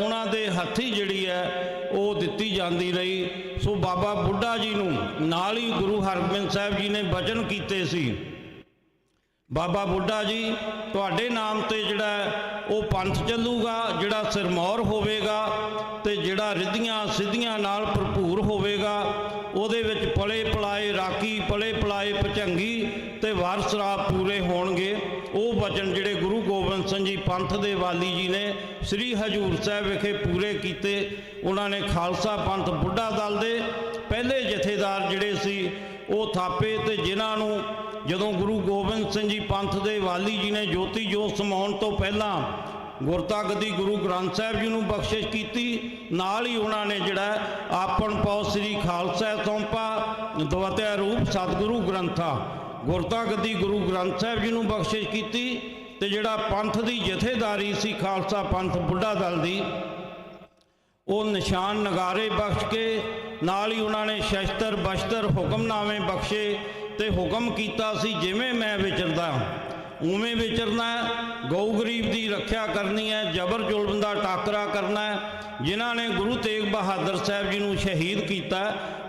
ਉਹਨਾਂ ਦੇ ਹੱਥੀ ਜਿਹੜੀ ਹੈ ਉਹ ਦਿੱਤੀ ਜਾਂਦੀ ਰਹੀ। ਸੋ ਬਾਬਾ ਬੁੱਢਾ ਜੀ ਨੂੰ ਨਾਲ ਹੀ ਗੁਰੂ ਹਰਗੋਬਿੰਦ ਸਾਹਿਬ ਜੀ ਨੇ ਵਚਨ ਕੀਤੇ ਸੀ। ਬਾਬਾ ਬੁੱਢਾ ਜੀ, ਤੁਹਾਡੇ ਨਾਮ ਤੇ ਜਿਹੜਾ ਉਹ ਪੰਥ ਚੱਲੂਗਾ, ਜਿਹੜਾ ਸਿਰਮੌਰ ਹੋਵੇਗਾ ਤੇ ਜਿਹੜਾ ਰਿੱਧੀਆਂ ਸਿੱਧੀਆਂ ਨਾਲ ਤੇ ਵਾਰਸਰਾ ਪੂਰੇ ਹੋਣਗੇ। ਉਹ ਵਚਨ ਜਿਹੜੇ ਗੁਰੂ ਗੋਬਿੰਦ ਸਿੰਘ ਜੀ ਪੰਥ ਦੇ ਵਾਲੀ ਜੀ ਨੇ ਸ੍ਰੀ ਹਜੂਰ ਸਾਹਿਬ ਵਿਖੇ ਪੂਰੇ ਕੀਤੇ, ਉਹਨਾਂ ਨੇ ਖਾਲਸਾ ਪੰਥ ਬੁੱਢਾ ਦਲ ਦੇ ਪਹਿਲੇ ਜਥੇਦਾਰ ਜਿਹੜੇ ਸੀ, ਉਹ ਥਾਪੇ ਤੇ ਜਿਨ੍ਹਾਂ ਨੂੰ ਜਦੋਂ ਗੁਰੂ ਗੋਬਿੰਦ ਸਿੰਘ ਜੀ ਪੰਥ ਦੇ ਵਾਲੀ ਜੀ ਨੇ ਜੋਤੀ ਜੋਤ ਸਮਾਉਣ ਤੋਂ ਪਹਿਲਾਂ ਗੁਰਤਾ ਗੱਦੀ ਗੁਰੂ ਗ੍ਰੰਥ ਸਾਹਿਬ ਜੀ ਨੂੰ ਬਖਸ਼ਿਸ਼ ਕੀਤੀ, ਨਾਲ ਹੀ ਉਹਨਾਂ ਨੇ ਜਿਹੜਾ ਆਪਣ ਪਉ ਸ੍ਰੀ ਖਾਲਸਾ ਸੌਂਪਾ, ਦਵਤਿਆ ਰੂਪ ਸਤਿਗੁਰੂ ਗ੍ਰੰਥਾ। ਗੁਰਤਾ ਗੱਦੀ ਗੁਰੂ ਗ੍ਰੰਥ ਸਾਹਿਬ ਜੀ ਨੂੰ ਬਖਸ਼ਿਸ਼ ਕੀਤੀ ਤੇ ਜਿਹੜਾ ਪੰਥ ਦੀ ਜਥੇਦਾਰੀ ਸੀ ਖਾਲਸਾ ਪੰਥ ਬੁੱਢਾ ਦਲ ਦੀ, ਉਹ ਨਿਸ਼ਾਨ ਨਗਾਰੇ ਬਖਸ਼ ਕੇ ਨਾਲ ਹੀ ਉਹਨਾਂ ਨੇ ਸ਼ਸਤਰ ਬਸ਼ਤਰ ਹੁਕਮਨਾਮੇ ਬਖਸ਼ੇ ਤੇ ਹੁਕਮ ਕੀਤਾ ਸੀ, ਜਿਵੇਂ ਮੈਂ ਵਿਚਰਦਾ ਉਵੇਂ ਵਿਚਰਨਾ ਗਊ ਗਰੀਬ ਦੀ ਰੱਖਿਆ ਕਰਨੀ ਹੈ ਜਬਰ ਜ਼ੁਲਮ ਦਾ ਟਾਕਰਾ ਕਰਨਾ ਹੈ ਜਿਨ੍ਹਾਂ ਨੇ ਗੁਰੂ ਤੇਗ ਬਹਾਦਰ ਸਾਹਿਬ ਜੀ ਨੂੰ ਸ਼ਹੀਦ ਕੀਤਾ,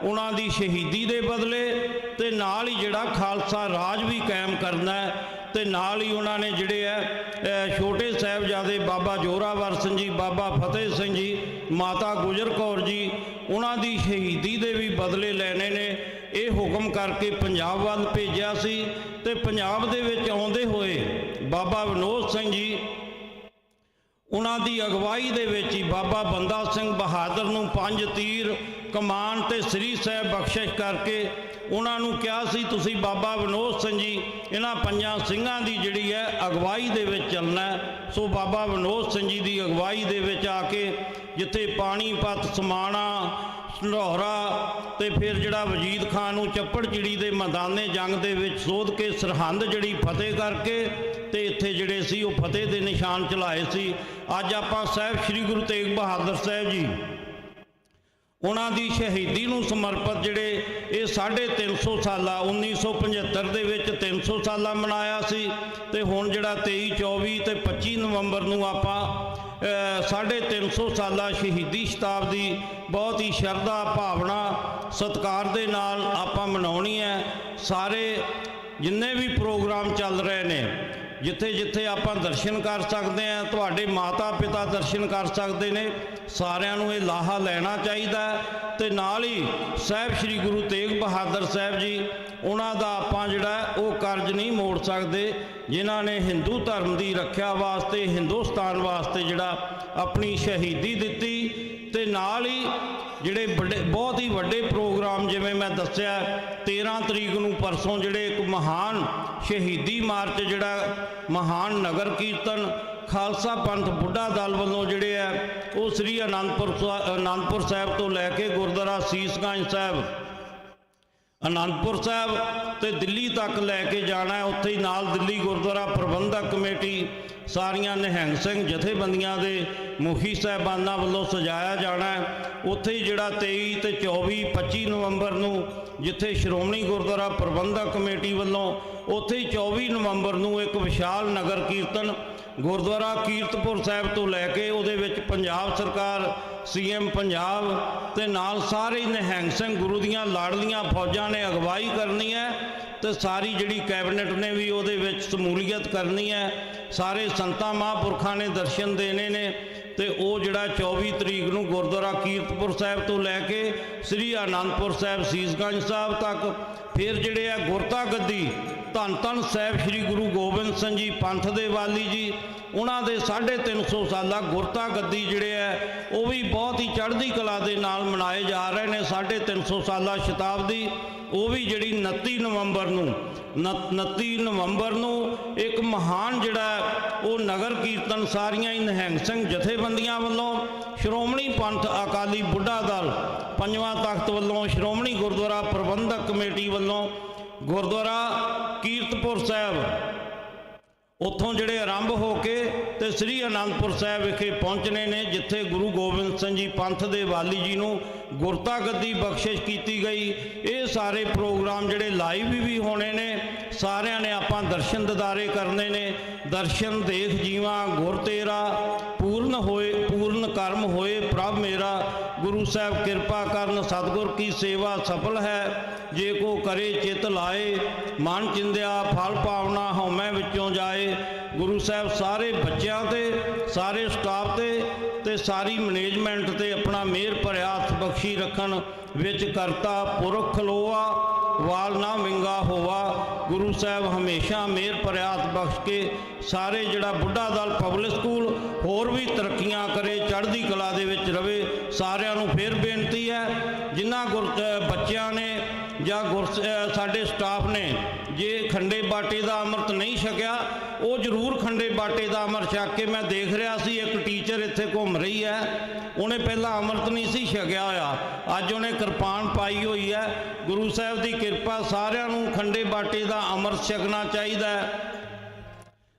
ਉਹਨਾਂ ਦੀ ਸ਼ਹੀਦੀ ਦੇ ਬਦਲੇ ਤੇ ਨਾਲ ਹੀ ਜਿਹੜਾ ਖਾਲਸਾ ਰਾਜ ਵੀ ਕਾਇਮ ਕਰਨਾ ਹੈ ਤੇ ਨਾਲ ਹੀ ਉਹਨਾਂ ਨੇ ਜਿਹੜੇ ਹੈ ਛੋਟੇ ਸਾਹਿਬਜ਼ਾਦੇ ਬਾਬਾ ਜੋਰਾਵਰ ਸਿੰਘ ਜੀ, ਬਾਬਾ ਫਤਿਹ ਸਿੰਘ ਜੀ, ਮਾਤਾ ਗੁਜਰ ਕੌਰ ਜੀ, ਉਹਨਾਂ ਦੀ ਸ਼ਹੀਦੀ ਦੇ ਵੀ ਬਦਲੇ ਲੈਣੇ ਨੇ। ਇਹ ਹੁਕਮ ਕਰਕੇ ਪੰਜਾਬ ਵੱਲ ਭੇਜਿਆ ਸੀ ਤੇ ਪੰਜਾਬ ਦੇ ਵਿੱਚ ਆਉਂਦੇ ਹੋਏ ਬਾਬਾ ਵਿਨੋਦ ਸਿੰਘ ਜੀ ਉਹਨਾਂ ਦੀ ਅਗਵਾਈ ਦੇ ਵਿੱਚ ਹੀ ਬਾਬਾ ਬੰਦਾ ਸਿੰਘ ਬਹਾਦਰ ਨੂੰ ਪੰਜ ਤੀਰ ਕਮਾਨ ਤੇ ਸ੍ਰੀ ਸਾਹਿਬ ਬਖਸ਼ਿਸ਼ ਕਰਕੇ ਉਹਨਾਂ ਨੂੰ ਕਿਹਾ ਸੀ, ਤੁਸੀਂ ਬਾਬਾ ਵਿਨੋਦ ਸਿੰਘ ਜੀ, ਇਹਨਾਂ ਪੰਜਾਂ ਸਿੰਘਾਂ ਦੀ ਜਿਹੜੀ ਹੈ ਅਗਵਾਈ ਦੇ ਵਿੱਚ ਚੱਲਣਾ ਸੋ ਬਾਬਾ ਵਿਨੋਦ ਸਿੰਘ ਜੀ ਦੀ ਅਗਵਾਈ ਦੇ ਵਿੱਚ ਆ ਕੇ ਜਿੱਥੇ ਪਾਣੀਪਤ ਸਮਾਣਾ ਲਾਹੌਰਾ ਤੇ ਫਿਰ ਜਿਹੜਾ ਵਜੀਦ ਖਾਨ ਨੂੰ ਚੱਪੜ ਚਿੜੀ ਦੇ ਮੈਦਾਨੇ ਜੰਗ ਦੇ ਵਿੱਚ ਸੋਧ ਕੇ ਸਰਹੰਦ ਜਿਹੜੀ ਫਤਿਹ ਕਰਕੇ ਤੇ ਇੱਥੇ ਜਿਹੜੇ ਸੀ ਉਹ ਫਤਿਹ ਦੇ ਨਿਸ਼ਾਨ ਚਲਾਏ ਸੀ। ਅੱਜ ਆਪਾਂ ਸਾਹਿਬ ਸ੍ਰੀ ਗੁਰੂ ਤੇਗ ਬਹਾਦਰ ਸਾਹਿਬ ਜੀ ਉਹਨਾਂ ਦੀ ਸ਼ਹੀਦੀ ਨੂੰ ਸਮਰਪਿਤ ਜਿਹੜੇ ਇਹ 350 ਸਾਲਾ 1975 ਦੇ ਵਿੱਚ 300 ਸਾਲਾ ਮਨਾਇਆ ਸੀ ਤੇ ਹੁਣ ਜਿਹੜਾ 23 24 ਤੇ 25 ਨਵੰਬਰ ਨੂੰ ਆਪਾਂ 350 ਸਾਲਾ ਸ਼ਹੀਦੀ ਸ਼ਤਾਬਦੀ ਬਹੁਤ ਹੀ ਸ਼ਰਧਾ, ਭਾਵਨਾ, ਸਤਿਕਾਰ ਦੇ ਨਾਲ ਆਪਾਂ ਮਨਾਉਣੀ ਹੈ। ਸਾਰੇ ਜਿੰਨੇ ਵੀ ਪ੍ਰੋਗਰਾਮ ਚੱਲ ਰਹੇ ਨੇ ਜਿੱਥੇ ਜਿੱਥੇ ਆਪਾਂ ਦਰਸ਼ਨ ਕਰ ਸਕਦੇ ਆ ਤੁਹਾਡੇ ਮਾਤਾ ਪਿਤਾ ਦਰਸ਼ਨ ਕਰ ਸਕਦੇ ਨੇ, ਸਾਰਿਆਂ ਨੂੰ ਇਹ ਲਾਹਾ ਲੈਣਾ ਚਾਹੀਦਾ ਹੈ। ਤੇ ਨਾਲ ਹੀ ਸਾਹਿਬ ਸ੍ਰੀ ਗੁਰੂ ਤੇਗ ਬਹਾਦਰ ਸਾਹਿਬ ਜੀ, ਉਹਨਾਂ ਦਾ ਆਪਾਂ ਜਿਹੜਾ ਉਹ ਕਰਜ਼ ਨਹੀਂ ਮੋੜ ਸਕਦੇ, ਜਿਨ੍ਹਾਂ ਨੇ ਹਿੰਦੂ ਧਰਮ ਦੀ ਰੱਖਿਆ ਵਾਸਤੇ, ਹਿੰਦੁਸਤਾਨ ਵਾਸਤੇ ਜਿਹੜਾ ਆਪਣੀ ਸ਼ਹੀਦੀ ਦਿੱਤੀ। ਤੇ ਨਾਲ ਹੀ ਜਿਹੜੇ ਵੱਡੇ, ਬਹੁਤ ਹੀ ਵੱਡੇ ਪ੍ਰੋਗਰਾਮ ਜਿਵੇਂ ਮੈਂ ਦੱਸਿਆ 13 ਤਰੀਕ ਨੂੰ ਪਰਸੋਂ ਜਿਹੜੇ ਇੱਕ ਮਹਾਨ ਸ਼ਹੀਦੀ ਮਾਰਚ, ਜਿਹੜਾ ਮਹਾਨ ਨਗਰ ਕੀਰਤਨ, ਖਾਲਸਾ ਪੰਥ ਬੁੱਢਾ ਦਲ ਵੱਲੋਂ ਜਿਹੜੇ ਆ, ਉਹ ਸ੍ਰੀ ਅਨੰਦਪੁਰ ਸਾਹਿ- ਅਨੰਦਪੁਰ ਸਾਹਿਬ ਤੋਂ ਲੈ ਕੇ ਗੁਰਦੁਆਰਾ ਸੀਸਗੰਜ ਸਾਹਿਬ, ਅਨੰਦਪੁਰ ਸਾਹਿਬ ਤੇ ਦਿੱਲੀ ਤੱਕ ਲੈ ਕੇ ਜਾਣਾ ਉੱਥੇ ਹੀ ਨਾਲ ਦਿੱਲੀ ਗੁਰਦੁਆਰਾ ਪ੍ਰਬੰਧਕ ਕਮੇਟੀ ਸਾਰੀਆਂ ਨਿਹੰਗ ਸਿੰਘ ਜਥੇਬੰਦੀਆਂ ਦੇ ਮੁਖੀ ਸਾਹਿਬਾਨਾਂ ਵੱਲੋਂ ਸਜਾਇਆ ਜਾਣਾ ਹੈ। ਉੱਥੇ ਹੀ ਜਿਹੜਾ 23 ਤੇ 24 25 ਨਵੰਬਰ ਨੂੰ ਜਿੱਥੇ ਸ਼੍ਰੋਮਣੀ ਗੁਰਦੁਆਰਾ ਪ੍ਰਬੰਧਕ ਕਮੇਟੀ ਵੱਲੋਂ ਉੱਥੇ ਹੀ 24 ਨਵੰਬਰ ਨੂੰ ਇੱਕ ਵਿਸ਼ਾਲ ਨਗਰ ਕੀਰਤਨ ਗੁਰਦੁਆਰਾ ਕੀਰਤਪੁਰ ਸਾਹਿਬ ਤੋਂ ਲੈ ਕੇ ਉਹਦੇ ਵਿੱਚ ਪੰਜਾਬ ਸਰਕਾਰ, ਸੀਐਮ ਪੰਜਾਬ ਤੇ ਨਾਲ ਸਾਰੇ ਨਿਹੰਗ ਸਿੰਘ ਗੁਰੂ ਦੀਆਂ ਲਾੜਲੀਆਂ ਫੌਜਾਂ ਨੇ ਅਗਵਾਈ ਕਰਨੀ ਹੈ ਤੇ ਸਾਰੀ ਜਿਹੜੀ ਕੈਬਨਿਟ ਨੇ ਵੀ ਉਹਦੇ ਵਿੱਚ ਸਮੂਲੀਅਤ ਕਰਨੀ ਹੈ। ਸਾਰੇ ਸੰਤਾਂ ਮਹਾਂਪੁਰਖਾਂ ਨੇ ਦਰਸ਼ਨ ਦੇਣੇ ਨੇ ਤੇ ਉਹ ਜਿਹੜਾ 24 ਤਰੀਕ ਨੂੰ ਗੁਰਦੁਆਰਾ ਕੀਰਤਪੁਰ ਸਾਹਿਬ ਤੋਂ ਲੈ ਕੇ ਸ੍ਰੀ ਆਨੰਦਪੁਰ ਸਾਹਿਬ, ਸੀਸਗੰਜ ਸਾਹਿਬ ਤੱਕ, ਫਿਰ ਜਿਹੜੇ ਆ ਗੁਰਤਾ ਗੱਦੀ ਧੰਨ ਧੰਨ ਸਾਹਿਬ ਸ੍ਰੀ ਗੁਰੂ ਗੋਬਿੰਦ ਸਿੰਘ ਜੀ, ਪੰਥ ਦੇ ਵਾਲੀ ਜੀ, ਉਹਨਾਂ ਦੇ 350 ਸਾਲਾ ਗੁਰਤਾ ਗੱਦੀ ਜਿਹੜੇ ਆ, ਉਹ ਵੀ ਬਹੁਤ ਹੀ ਚੜ੍ਹਦੀ ਕਲਾ ਦੇ ਨਾਲ ਮਨਾਏ ਜਾ ਰਹੇ ਨੇ 350 ਸਾਲਾ ਸ਼ਤਾਬਦੀ, ਉਹ ਵੀ ਜਿਹੜੀ 29 ਨਵੰਬਰ ਨੂੰ ਨ- 29 ਨਵੰਬਰ ਨੂੰ ਇੱਕ ਮਹਾਨ ਜਿਹੜਾ, ਉਹ ਨਗਰ ਕੀਰਤਨ ਸਾਰੀਆਂ ਹੀ ਨਿਹੰਗ ਸਿੰਘ ਜਥੇਬੰਦੀਆਂ ਵੱਲੋਂ ਸ਼੍ਰੋਮਣੀ ਪੰਥ ਅਕਾਲੀ ਬੁੱਢਾ ਦਲ ਪੰਜਵਾਂ ਤਖਤ ਵੱਲੋਂ ਸ਼੍ਰੋਮਣੀ ਗੁਰਦੁਆਰਾ ਪ੍ਰਬੰਧਕ ਕਮੇਟੀ ਵੱਲੋਂ ਗੁਰਦੁਆਰਾ ਕੀਰਤਪੁਰ ਸਾਹਿਬ। ਉੱਥੋਂ ਜਿਹੜੇ ਆਰੰਭ ਹੋ ਕੇ ਤੇ ਸ੍ਰੀ ਅਨੰਦਪੁਰ ਸਾਹਿਬ ਵਿਖੇ ਪਹੁੰਚਣੇ ਨੇ, ਜਿੱਥੇ ਗੁਰੂ ਗੋਬਿੰਦ ਸਿੰਘ ਜੀ ਪੰਥ ਦੇ ਵਾਲੀ ਜੀ ਨੂੰ ਗੁਰਤਾ ਗੱਦੀ ਬਖਸ਼ਿਸ਼ ਕੀਤੀ ਗਈ। ਇਹ ਸਾਰੇ ਪ੍ਰੋਗਰਾਮ ਜਿਹੜੇ ਲਾਈਵ ਵੀ ਹੋਣੇ ਨੇ, ਸਾਰਿਆਂ ਨੇ ਆਪਾਂ ਦਰਸ਼ਨ ਦਿਦਾਰੇ ਕਰਨੇ ਨੇ। ਦਰਸ਼ਨ ਦੇਖ ਜੀਵਾਂ, ਗੁਰ ਤੇਰਾ, ਪੂਰਨ ਹੋਏ, ਪੂਰਨ ਕਰਮ ਹੋਏ, ਪ੍ਰਭ ਮੇਰਾ। ਗੁਰੂ ਸਾਹਿਬ ਕਿਰਪਾ ਕਰਨ, ਸਤਿਗੁਰ ਕੀ ਸੇਵਾ ਸਫਲ ਹੈ। ਜੇ ਕੋ ਕਰੇ ਚਿਤ ਲਾਏ, ਮਨ ਚਿੰਦਿਆ ਫਲ ਭਾਵਨਾ ਹਉਮੈ ਵਿੱਚੋਂ ਜਾਏ। ਗੁਰੂ ਸਾਹਿਬ ਸਾਰੇ ਬੱਚਿਆਂ ਤੇ, ਸਾਰੇ ਸਟਾਫ ਤੇ ਤੇ ਸਾਰੀ ਮੈਨੇਜਮੈਂਟ ਤੇ ਆਪਣਾ ਮਿਹਰ ਭਰਿਆ ਹੱਥ ਬਖਸ਼ੀ ਰੱਖਣ। ਵਿੱਚ ਕਰਤਾ ਪੁਰਖ ਖਲੋਆ ਵਾਲ ਨਾ ਵਿੰਗਾ ਹੋਵਾ ਗੁਰੂ ਸਾਹਿਬ ਹਮੇਸ਼ਾ ਮਿਹਰ ਭਰਿਆ ਬਖਸ਼ ਕੇ ਸਾਰੇ ਜਿਹੜਾ ਬੁੱਢਾ ਦਲ ਪਬਲਿਕ ਸਕੂਲ, ਹੋਰ ਵੀ ਤਰੱਕੀਆਂ ਕਰੇ, ਚੜ੍ਹਦੀ ਕਲਾ ਦੇ ਵਿੱਚ ਰਵੇ, ਸਾਰਿਆਂ ਨੂੰ ਫਿਰ ਬੇਨਤੀ ਹੈ, ਜਿਨ੍ਹਾਂ ਗੁਰ ਬੱਚਿਆਂ ਨੇ ਜਾਂ ਗੁਰ ਸਾਡੇ ਸਟਾਫ ਨੇ ਜੇ ਖੰਡੇ ਬਾਟੇ ਦਾ ਅੰਮ੍ਰਿਤ ਨਹੀਂ ਛਕਿਆ ਉਹ ਜ਼ਰੂਰ ਖੰਡੇ ਬਾਟੇ ਦਾ ਅੰਮ੍ਰਿਤ ਛਕ ਕੇ ਮੈਂ ਦੇਖ ਰਿਹਾ ਸੀ, ਇੱਕ ਟੀਚਰ ਇੱਥੇ ਘੁੰਮ ਰਹੀ ਹੈ। ਉਹਨੇ ਪਹਿਲਾਂ ਅੰਮ੍ਰਿਤ ਨਹੀਂ ਸੀ ਛਕਿਆ ਹੋਇਆ। ਅੱਜ ਉਹਨੇ ਕਿਰਪਾਨ ਪਾਈ ਹੋਈ ਹੈ। ਗੁਰੂ ਸਾਹਿਬ ਦੀ ਕਿਰਪਾ ਸਾਰਿਆਂ ਨੂੰ ਖੰਡੇ ਬਾਟੇ ਦਾ ਅੰਮ੍ਰਿਤ ਛਕਣਾ ਚਾਹੀਦਾ ਹੈ।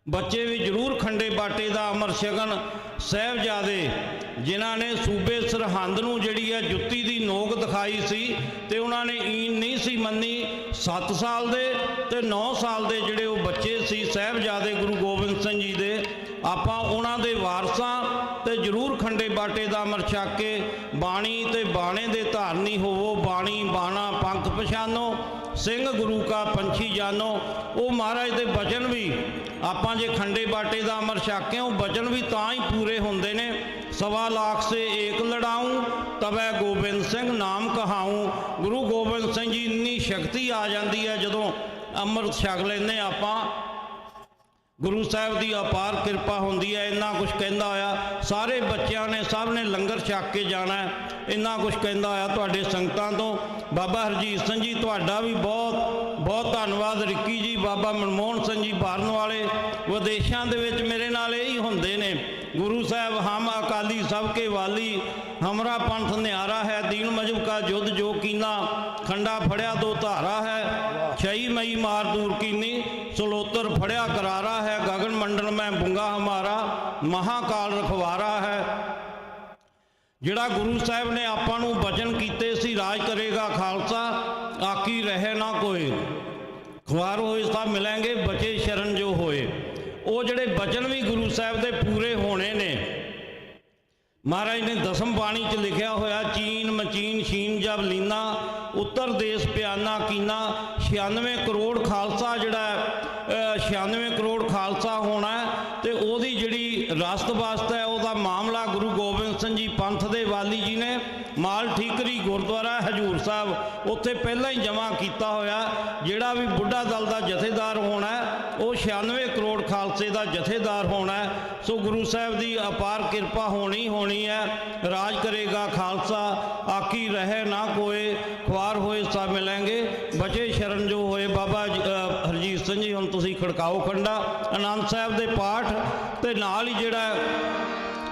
ਬੱਚੇ ਵੀ ਜ਼ਰੂਰ ਖੰਡੇ ਬਾਟੇ ਦਾ ਅਮਰ ਸ਼ਗਨ ਸਾਹਿਬਜ਼ਾਦੇ, ਜਿਨ੍ਹਾਂ ਨੇ ਸੂਬੇ ਸਰਹੰਦ ਨੂੰ ਜਿਹੜੀ ਹੈ ਜੁੱਤੀ ਦੀ ਨੋਕ ਦਿਖਾਈ ਸੀ ਤੇ ਉਹਨਾਂ ਨੇ ਈਨ ਨਹੀਂ ਸੀ ਮੰਨੀ 7 ਸਾਲ ਦੇ ਤੇ 9 ਸਾਲ ਦੇ ਜਿਹੜੇ ਉਹ ਬੱਚੇ ਸੀ ਸਾਹਿਬਜ਼ਾਦੇ ਗੁਰੂ ਗੋਬਿੰਦ ਸਿੰਘ ਜੀ ਦੇ, ਆਪਾਂ ਉਹਨਾਂ ਦੇ ਵਾਰਸਾਂ ਤੇ ਜ਼ਰੂਰ ਖੰਡੇ ਬਾਟੇ ਦਾ ਅਮਰ ਛਕ ਕੇ ਬਾਣੀ ਤੇ ਬਾਣੇ ਦੇ ਧਾਰਨੀ ਹੋਵੋ, ਬਾਣੀ ਬਾਣਾ ਪੰਖ ਪਛਾਨੋ, ਸਿੰਘ ਗੁਰੂ ਕਾ ਪੰਛੀ ਜਾਨੋ ਉਹ ਮਹਾਰਾਜ ਦੇ ਬਚਨ ਵੀ, ਆਪਾਂ ਜੇ ਖੰਡੇ ਬਾਟੇ ਦਾ ਅਮਰ ਛਾਕੇ ਉਹ ਬਚਨ ਵੀ ਤਾਂ ਹੀ ਪੂਰੇ ਹੁੰਦੇ ਨੇ। ਸਵਾ ਲੱਖ ਸੇ ਏਕ ਲੜਾਊਂ, ਤਵੈ ਗੋਬਿੰਦ ਸਿੰਘ ਨਾਮ ਕਹਾਊਂ। ਗੁਰੂ ਗੋਬਿੰਦ ਸਿੰਘ ਜੀ ਇੰਨੀ ਸ਼ਕਤੀ ਆ ਜਾਂਦੀ ਹੈ, ਜਦੋਂ ਅੰਮ੍ਰਿਤ ਛਕ ਲੈਂਦੇ ਆਪਾਂ। ਗੁਰੂ ਸਾਹਿਬ ਦੀ ਅਪਾਰ ਕਿਰਪਾ ਹੁੰਦੀ ਹੈ, ਇੰਨਾ ਕੁਝ ਕਹਿੰਦਾ ਹੋਇਆ। ਸਾਰੇ ਬੱਚਿਆਂ ਨੇ, ਸਭ ਨੇ ਲੰਗਰ ਛਕ ਕੇ ਜਾਣਾ ਇੰਨਾ ਕੁਝ ਕਹਿੰਦਾ ਹੋਇਆ ਤੁਹਾਡੇ ਸੰਗਤਾਂ ਤੋਂ। ਬਾਬਾ ਹਰਜੀਤ ਸਿੰਘ ਜੀ, ਤੁਹਾਡਾ ਵੀ ਬਹੁਤ ਬਹੁਤ ਧੰਨਵਾਦ ਰਿੱਕੀ ਜੀ, ਬਾਬਾ ਮਨਮੋਹਨ ਸਿੰਘ ਜੀ ਭਾਰਨ ਵਾਲੇ। ਵਿਦੇਸ਼ਾਂ ਦੇ ਵਿੱਚ ਮੇਰੇ ਨਾਲ ਇਹ ਹੀ ਹੁੰਦੇ ਨੇ। ਗੁਰੂ ਸਾਹਿਬ, ਹਮ ਅਕਾਲੀ ਸਭ ਕੇ ਵਾਲੀ, ਹਮਰਾ ਪੰਥ ਨਿਆਰਾ ਹੈ, ਦੀਨ ਮਜਬ ਕਾ ਜੁਦ ਜੋ ਕੀਨਾ, ਖੰਡਾ ਫੜਿਆ ਦੋ ਧਾਰਾ ਹੈ, ਛਈ ਮਈ ਮਾਰ ਦੂਰ ਕੀਨੀ, ਸਲੋਤਰ ਫੜਿਆ ਕਰਾਰਾ ਹੈ, ਗਗਨ ਮੰਡਲ ਮੈਂ ਬੁੰਗਾ ਹਮਾਰਾ, ਮਹਾਕਾਲ ਰਖਵਾਰਾ ਹੈ। ਜਿਹੜਾ ਗੁਰੂ ਸਾਹਿਬ ਨੇ ਆਪਾਂ ਨੂੰ ਬਚਨ ਕੀਤੇ ਸੀ, ਰਾਜ ਕਰੇਗਾ ਖਾਲਸਾ ਆਕੀ ਰਹੇ ਨਾ ਕੋਈ। ਖੁਆਰ ਹੋਏ ਤਾਂ ਮਿਲਾਂਗੇ ਬਚੇ ਸ਼ਰਨ ਜੋ ਹੋਏ। ਉਹ ਜਿਹੜੇ ਬਚਨ ਵੀ ਗੁਰੂ ਸਾਹਿਬ ਦੇ ਪੂਰੇ ਹੋਣੇ ਨੇ। ਮਹਾਰਾਜ ਨੇ ਦਸਮ ਬਾਣੀ ਚ ਲਿਖਿਆ ਹੋਇਆ ਚੀਨ ਮਚੀਨ ਸ਼ੀਨ ਜਬ ਲੀਨਾ ਉੱਤਰ ਦੇਸ਼ ਪਿਆਨਾ ਕੀਨਾ 96 ਕਰੋੜ ਖਾਲਸਾ ਜਿਹੜਾ ਹੈ, 96 ਕਰੋੜ ਖਾਲਸਾ ਹੋਣਾ ਹੈ ਤੇ ਉਹਦੀ ਜਿਹੜੀ ਰਸਤ ਵਾਸਤੇ ਹੈ ਉਹਦਾ ਮਾਮਲਾ ਗੁਰੂ ਗੋਬਿੰਦ ਸਿੰਘ ਜੀ ਪੰਥ ਦੇ ਵਾਲੀ ਜੀ ਨੇ ਮਾਲ ਠੀਕਰੀ ਗੁਰਦੁਆਰਾ ਹਜੂਰ ਸਾਹਿਬ, ਉੱਥੇ ਪਹਿਲਾਂ ਹੀ ਜਮ੍ਹਾਂ ਕੀਤਾ ਹੋਇਆ, ਜਿਹੜਾ ਵੀ ਬੁੱਢਾ ਦਲ ਦਾ ਜਥੇਦਾਰ ਹੋਣਾ ਉਹ 96 ਕਰੋੜ ਖਾਲਸੇ ਦਾ ਜਥੇਦਾਰ ਹੋਣਾ ਸੋ ਗੁਰੂ ਸਾਹਿਬ ਦੀ ਅਪਾਰ ਕਿਰਪਾ ਹੋਣੀ ਹੋਣੀ ਹੈ, ਰਾਜ ਕਰੇਗਾ ਖਾਲਸਾ ਆਕੀ ਰਹੇ ਨਾ ਕੋਏ, ਖੁਆਰ ਹੋਏ ਸਭ ਮਿਲਾਂਗੇ। ਬਚੇ ਸ਼ਰਨ ਜੋ ਹੋਏ, ਬਾਬਾ ਹਰਜੀਤ ਸਿੰਘ ਜੀ, ਹੁਣ ਤੁਸੀਂ ਖੜਕਾਓ ਖੰਡਾ ਆਨੰਦ ਸਾਹਿਬ ਦੇ ਪਾਠ, ਤੇ ਨਾਲ ਹੀ ਜਿਹੜਾ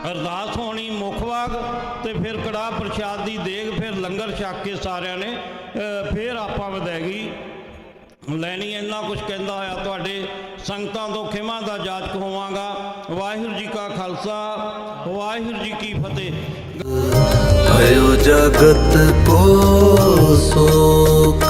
ਅਰਦਾਸ ਹੋਣੀ ਮੁਖਵਾਗ ਤੇ ਫਿਰ ਕੜਾ ਪ੍ਰਸ਼ਾਦ ਦੀ ਦੇਗ ਫਿਰ ਲੰਗਰ ਛੱਕ ਕੇ ਸਾਰਿਆਂ ਨੇ ਫਿਰ ਆਪਾਂ ਵਧੈਗੀ ਲੈਣੀ ਇੰਨਾ ਕੁਝ ਕਹਿੰਦਾ ਹੋਇਆ ਤੁਹਾਡੇ ਸੰਗਤਾਂ ਤੋਂ ਖਿਮਾ ਦਾ ਜਾਚਕ ਹੋਵਾਂਗਾ। ਵਾਹਿਗੁਰੂ ਜੀ ਕਾ ਖਾਲਸਾ, ਵਾਹਿਗੁਰੂ ਜੀ ਕੀ ਫਤਿਹ। ਆਇਓ ਜਗਤ ਕੋ ਸੋਕ।